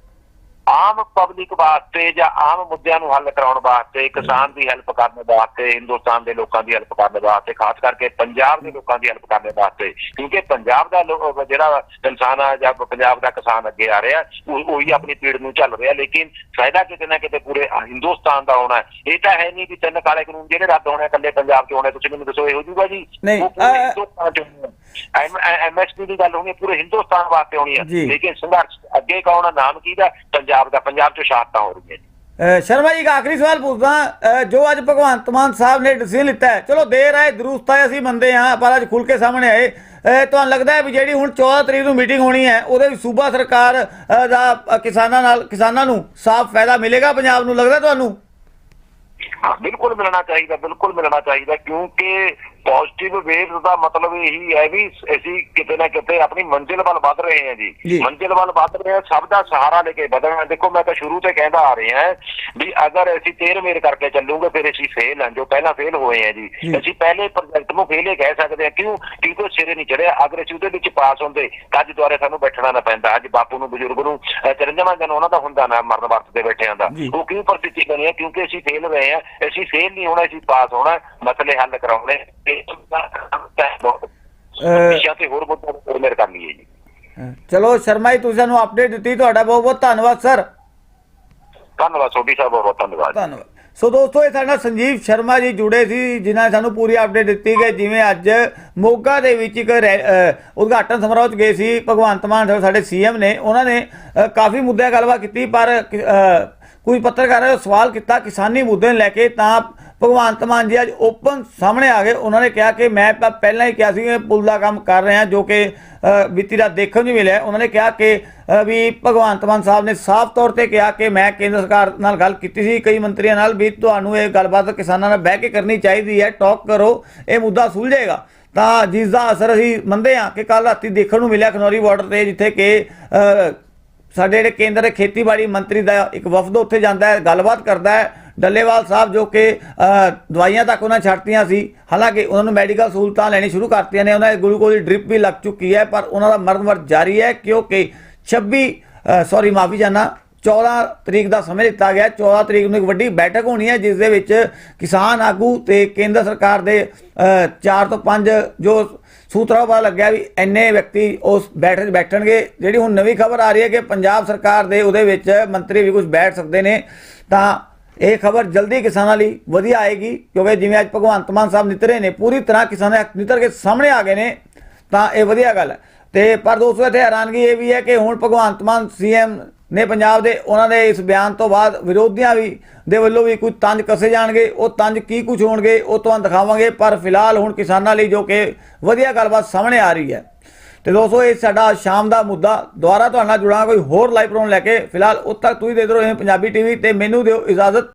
ਆਮ ਪਬਲਿਕ ਵਾਸਤੇ ਜਾਂ ਆਮ ਮੁੱਦਿਆਂ ਨੂੰ ਹੱਲ ਕਰਾਉਣ ਵਾਸਤੇ ਕਿਸਾਨ ਦੀ ਹੈਲਪ ਕਰਨ ਵਾਸਤੇ ਹਿੰਦੁਸਤਾਨ ਦੇ ਲੋਕਾਂ ਦੀ ਹੈਲਪ ਕਰਨ ਵਾਸਤੇ ਖਾਸ ਕਰਕੇ ਪੰਜਾਬ ਦੇ ਲੋਕਾਂ ਦੀ ਹੈਲਪ ਕਰਨ ਵਾਸਤੇ ਕਿਉਂਕਿ ਪੰਜਾਬ ਦਾ ਜਿਹੜਾ ਇਨਸਾਨ ਆ ਜਾਂ ਪੰਜਾਬ ਦਾ ਕਿਸਾਨ ਅੱਗੇ ਆ ਰਿਹਾ ਉਹ ਆਪਣੀ ਪੀੜ ਨੂੰ ਚੱਲ ਰਿਹਾ ਲੇਕਿਨ ਫਾਇਦਾ ਕਿਤੇ ਨਾ ਕਿਤੇ ਪੂਰੇ ਹਿੰਦੁਸਤਾਨ ਦਾ ਹੋਣਾ। ਇਹ ਤਾਂ ਹੈ ਨਹੀਂ ਕਿ ਤਿੰਨ ਕਾਲੇ ਕਾਨੂੰਨ ਜਿਹੜੇ ਰੱਦ ਹੋਣੇ ਇਕੱਲੇ ਪੰਜਾਬ 'ਚ ਹੋਣੇ ਤੁਸੀਂ ਮੈਨੂੰ ਦੱਸੋ ਇਹ ਹੋ ਜੂਗਾ ਜੀ ਨਹੀਂ, ਐਮਐਸਪੀ ਦੀ ਗੱਲ ਹੋਣੀ ਪੂਰੇ ਹਿੰਦੁਸਤਾਨ ਵਾਸਤੇ ਹੋਣੀ ਹੈ। ਲੇਕਿਨ ਸੰਘਰਸ਼ ਅੱਗੇ ਕੌਣ ਆ? ਨਾਮ ਕਿਹਦਾ ਪੰਜਾਬ ਦਾ। ਪੰਜਾਬ 'ਚ ਸ਼ਹਾਦਤਾਂ ਹੋ ਰਹੀਆਂ ਸ਼ਰਮਾ ਜੀ ਇੱਕ ਆਖਰੀ ਸਵਾਲ ਪੁੱਛਦਾ ਜੋ ਅੱਜ ਭਗਵੰਤ ਮਾਨ ਸਾਹਿਬ ਨੇ ਡਿਸੀਜਨ ਲਿੱਤਾ ਚਲੋ ਦੇਰ ਆਏ ਦਰੁਸਤ ਆਏ ਅਸੀਂ ਮੰਨਦੇ ਹਾਂ ਪਰ ਅੱਜ ਖੁੱਲ ਕੇ ਸਾਹਮਣੇ ਆਏ। ਤੁਹਾਨੂੰ ਲੱਗਦਾ ਹੈ ਵੀ ਜਿਹੜੀ ਹੁਣ 14 ਤਰੀਕ ਨੂੰ ਮੀਟਿੰਗ ਹੋਣੀ ਹੈ ਉਹਦੇ ਵਿੱਚ ਸੂਬਾ ਸਰਕਾਰ ਦਾ ਕਿਸਾਨਾਂ ਨਾਲ ਕਿਸਾਨਾਂ ਨੂੰ ਸਾਫ਼ ਫਾਇਦਾ ਮਿਲੇਗਾ ਪੰਜਾਬ ਨੂੰ? ਲੱਗਦਾ ਤੁਹਾਨੂੰ? ਬਿਲਕੁਲ ਮਿਲਣਾ ਚਾਹੀਦਾ ਬਿਲਕੁਲ ਮਿਲਣਾ ਚਾਹੀਦਾ ਕਿਉਂਕਿ ਪੋਜ਼ਿਟਿਵ ਵੇਵਸ ਦਾ ਮਤਲਬ ਇਹੀ ਹੈ ਵੀ ਅਸੀਂ ਕਿਤੇ ਨਾ ਕਿਤੇ ਆਪਣੀ ਮੰਜ਼ਿਲ ਵੱਲ ਵੱਧ ਰਹੇ ਹਾਂ ਜੀ। ਮੰਜ਼ਿਲ ਵੱਲ ਵੱਧ ਰਹੇ ਹਾਂ ਸਭ ਦਾ ਸਹਾਰਾ ਲੈ ਕੇ ਵਧਣਾ ਦੇਖੋ ਮੈਂ ਤਾਂ ਸ਼ੁਰੂ ਤੋਂ ਕਹਿੰਦਾ ਆ ਰਿਹਾ ਵੀ ਅਗਰ ਅਸੀਂ ਤੇਰ ਮੇਰ ਕਰਕੇ ਚੱਲੂਗੇ ਫਿਰ ਅਸੀਂ ਫੇਲ ਹਾਂ ਜੋ ਪਹਿਲਾਂ ਫੇਲ ਹੋਏ ਹਾਂ ਜੀ। ਅਸੀਂ ਪਹਿਲੇ ਪ੍ਰੋਜੈਕਟ ਨੂੰ ਫੇਲ ਹੀ ਕਹਿ ਸਕਦੇ ਹਾਂ। ਕਿਉਂ? ਕਿਉਂਕਿ ਸਿਰੇ ਨਹੀਂ ਚੜਿਆ। ਅਗਰ ਅਸੀਂ ਉਹਦੇ ਵਿੱਚ ਪਾਸ ਹੁੰਦੇ ਅੱਜ ਦੁਆਰੇ ਸਾਨੂੰ ਬੈਠਣਾ ਨਾ ਪੈਂਦਾ। ਅੱਜ ਬਾਪੂ ਨੂੰ ਬਜ਼ੁਰਗ ਨੂੰ 53 ਦਿਨ ਉਹਨਾਂ ਦਾ ਹੁੰਦਾ ਨਾ ਮਰਨ ਵਰਤ ਦੇ ਬੈਠਿਆਂ ਦਾ। ਉਹ ਕਿਉਂ ਪ੍ਰਸਥਿਤੀ ਬਣੀ ਹੈ? ਕਿਉਂਕਿ ਅਸੀਂ ਫੇਲ ਹੋਏ ਆ ਅਸੀਂ ਫੇਲ ਨਹੀਂ ਹੋਣਾ ਅਸੀਂ ਪਾਸ ਹੋਣਾ। ਮਸਲੇ ਹੱਲ ਕਰਾਉਣੇ। ਤੇ ਹੋਰ ਮੇਰੇ ਜੀ। ਚਲੋ ਸ਼ਰਮਾ ਜੀ ਤੁਸੀਂ ਸਾਨੂੰ ਅਪਡੇਟ ਦਿੱਤੀ ਤੁਹਾਡਾ ਬਹੁਤ ਬਹੁਤ ਧੰਨਵਾਦ ਸਰ ਧੰਨਵਾਦ ਸੋਢੀ ਸਾਹਿਬ ਬਹੁਤ ਧੰਨਵਾਦ। ਧੰਨਵਾਦ। ਸੋ ਦੋਸਤੋ ਇਹ ਸਾਡੇ ਸੰਜੀਵ ਸ਼ਰਮਾ ਜੀ ਜੁੜੇ ਸੀ ਜਿਨ੍ਹਾਂ ਨੇ ਸਾਨੂੰ ਪੂਰੀ ਅਪਡੇਟ ਦਿੱਤੀ ਕਿ ਜਿਵੇਂ ਅੱਜ ਮੋਗਾ ਦੇ ਵਿੱਚ ਇੱਕ ਉਦਘਾਟਨ ਸਮਾਰੋਹ 'ਚ ਗਏ ਸੀ ਭਗਵੰਤ ਮਾਨ ਸਾਡੇ ਸੀਐਮ ਨੇ। ਉਹਨਾਂ ਨੇ ਕਾਫੀ ਮੁੱਦਿਆਂ ਗੱਲਬਾਤ ਕੀਤੀ ਪਰ ਕਿ- ਅ, ਕੁਝ ਪੱਤਰਕਾਰਾਂ ਨੇ ਸਵਾਲ ਕੀਤਾ ਕਿਸਾਨੀ ਮੁੱਦੇ ਨੂੰ ਲੈ ਕੇ ਤਾਂ ਭਗਵੰਤ ਮਾਨ ਜੀ ਅੱਜ ਓਪਨ ਸਾਹਮਣੇ ਆ ਗਏ। ਉਹਨਾਂ ਨੇ ਕਿਹਾ ਕਿ ਮੈਂ ਪਹਿਲਾਂ ਹੀ ਕਿਹਾ ਸੀ ਕਿ ਪੁਲ ਦਾ ਕੰਮ ਕਰ ਰਹੇ ਹਾਂ ਜੋ ਕਿ ਅ, ਬੀਤੀ ਰਾਤ ਦੇਖਣ ਨੂੰ ਮਿਲਿਆ। ਉਹਨਾਂ ਨੇ ਕਿਹਾ ਕਿ ਵੀ ਭਗਵੰਤ ਮਾਨ ਸਾਹਿਬ ਨੇ ਸਾਫ਼ ਤੌਰ ਤੇ ਕਿਹਾ ਕਿ ਮੈਂ ਕੇਂਦਰ ਸਰਕਾਰ ਨਾਲ ਗੱਲ ਕੀਤੀ ਸੀ। ਕਈ ਮੰਤਰੀਆਂ ਨਾਲ ਵੀ ਤੁਹਾਨੂੰ ਇਹ ਗੱਲਬਾਤ ਕਿਸਾਨਾਂ ਨਾਲ ਬਹਿ ਕੇ ਕਰਨੀ ਚਾਹੀਦੀ ਹੈ। ਟਾਕ ਕਰੋ ਇਹ ਮੁੱਦਾ ਸੁਲਝੇਗਾ ਤਾਂ ਜਿਸ ਦਾ ਅਸਰ ਅਸੀਂ ਮੰਨਦੇ ਹਾਂ ਕਿ ਕੱਲ ਰਾਤੀ ਦੇਖਣ ਨੂੰ ਮਿਲਿਆ ਖਨੌਰੀ ਬਾਰਡਰ ਤੇ ਜਿੱਥੇ ਕਿ ਸਾਡੇ ਜਿਹੜੇ ਕੇਂਦਰ ਦੇ ਖੇਤੀਬਾੜੀ ਮੰਤਰੀ ਦਾ ਇੱਕ ਵਫਦ ਉੱਥੇ ਜਾਂਦਾ ਹੈ, ਗੱਲਬਾਤ ਕਰਦਾ ਹੈ। ਡੱਲੇਵਾਲ ਸਾਹਿਬ ਜੋ ਕਿ ਦਵਾਈਆਂ ਤੱਕ ਉਹਨਾਂ ਛੱਡਤੀਆਂ ਸੀ। ਹਾਲਾਂਕਿ ਉਹਨਾਂ ਨੂੰ ਮੈਡੀਕਲ ਸਹੂਲਤਾਂ ਲੈਣੀ ਸ਼ੁਰੂ ਕਰਤੀਆਂ ਨੇ। ਉਹਨਾਂ ਦੇ ਗਲੂਕੋਜ਼ ਦੀ ਡ੍ਰਿਪ ਵੀ ਲੱਗ ਚੁੱਕੀ ਹੈ, ਪਰ ਉਹਨਾਂ ਦਾ ਮਰਨ ਵਰ ਜਾਰੀ ਹੈ ਕਿਉਂਕਿ 26 ਸੌਰੀ ਮਾਫੀ ਚਾਹਨਾ 14 ਤਰੀਕ ਦਾ ਸਮੇਂ ਦਿੱਤਾ ਗਿਆ 14 ਤਰੀਕ ਨੂੰ ਇੱਕ ਵੱਡੀ ਬੈਠਕ ਹੋਣੀ ਹੈ, ਜਿਸ ਦੇ ਵਿੱਚ ਕਿਸਾਨ ਆਗੂ ਤੇ ਕੇਂਦਰ ਸਰਕਾਰ ਦੇ 4 ਤੋਂ 5 ਜੋ ਸੂਤਰਾਂ ਪਤਾ ਲੱਗਿਆ ਵੀ ਇੰਨੇ ਵਿਅਕਤੀ ਉਸ ਬੈਠਕ 'ਚ ਬੈਠਣਗੇ, ਜਿਹੜੀ ਹੁਣ ਨਵੀਂ ਖਬਰ ਆ ਰਹੀ ਹੈ ਕਿ ਪੰਜਾਬ ਸਰਕਾਰ ਦੇ ਉਹਦੇ ਵਿੱਚ ਮੰਤਰੀ ਵੀ ਕੁਝ ਬੈਠ ਸਕਦੇ ਨੇ, ਤਾਂ ਇਹ ਖਬਰ ਜਲਦੀ ਕਿਸਾਨਾਂ ਲਈ ਵਧੀਆ ਆਏਗੀ, ਕਿਉਂਕਿ ਜਿਵੇਂ ਅੱਜ ਭਗਵੰਤ ਮਾਨ ਸਾਹਿਬ ਨਿਤਰੇ ਨੇ, ਪੂਰੀ ਤਰ੍ਹਾਂ ਕਿਸਾਨਾਂ ਨਿਤਰ ਕੇ ਸਾਹਮਣੇ ਆ ਗਏ ਨੇ, ਤਾਂ ਇਹ ਵਧੀਆ ਗੱਲ ਹੈ। ਤੇ ਪਰ ਦੋਸਤੋ, ਇੱਥੇ ਹੈਰਾਨਗੀ ਇਹ ਵੀ ਹੈ ਕਿ ਹੁਣ ਭਗਵੰਤ ਮਾਨ ਸੀਐਮ ਨੇ ਪੰਜਾਬ ਦੇ ਉਹਨਾਂ ਦੇ ਇਸ ਬਿਆਨ ਤੋਂ ਬਾਅਦ ਵਿਰੋਧੀਆਂ ਵੀ ਦੇ ਵੱਲੋਂ ਵੀ ਕੁਝ ਤੰਜ ਕਸੇ ਜਾਣਗੇ, ਉਹ ਤੰਜ ਕੀ ਕੁਝ ਹੋਣਗੇ, ਉਹ ਤੁਹਾਨੂੰ ਦਿਖਾਵਾਂਗੇ, ਪਰ ਫਿਲਹਾਲ ਹੁਣ ਕਿਸਾਨਾਂ ਲਈ ਜੋ ਕਿ ਵਧੀਆ ਗੱਲਬਾਤ ਸਾਹਮਣੇ ਆ ਰਹੀ ਹੈ। ਤੇ ਦੋਸਤੋ, ਇਹ ਸਾਡਾ ਸ਼ਾਮ ਦਾ ਮੁੱਦਾ, ਦੁਬਾਰਾ ਤੁਹਾਡੇ ਨਾਲ ਜੁੜਾਂਗਾ, ਕੋਈ ਹੋਰ ਲਾਈਵ ਪ੍ਰੋਗਰਾਮ ਲੈ ਕੇ। ਫਿਲਹਾਲ ਉਦ ਤੱਕ ਤੁਸੀਂ ਦੇਖਦੇ ਰਹੋ ਇਹ ਪੰਜਾਬੀ ਟੀਵੀ ਤੇ ਮੈਨੂੰ ਦਿਓ ਇਜਾਜ਼ਤ।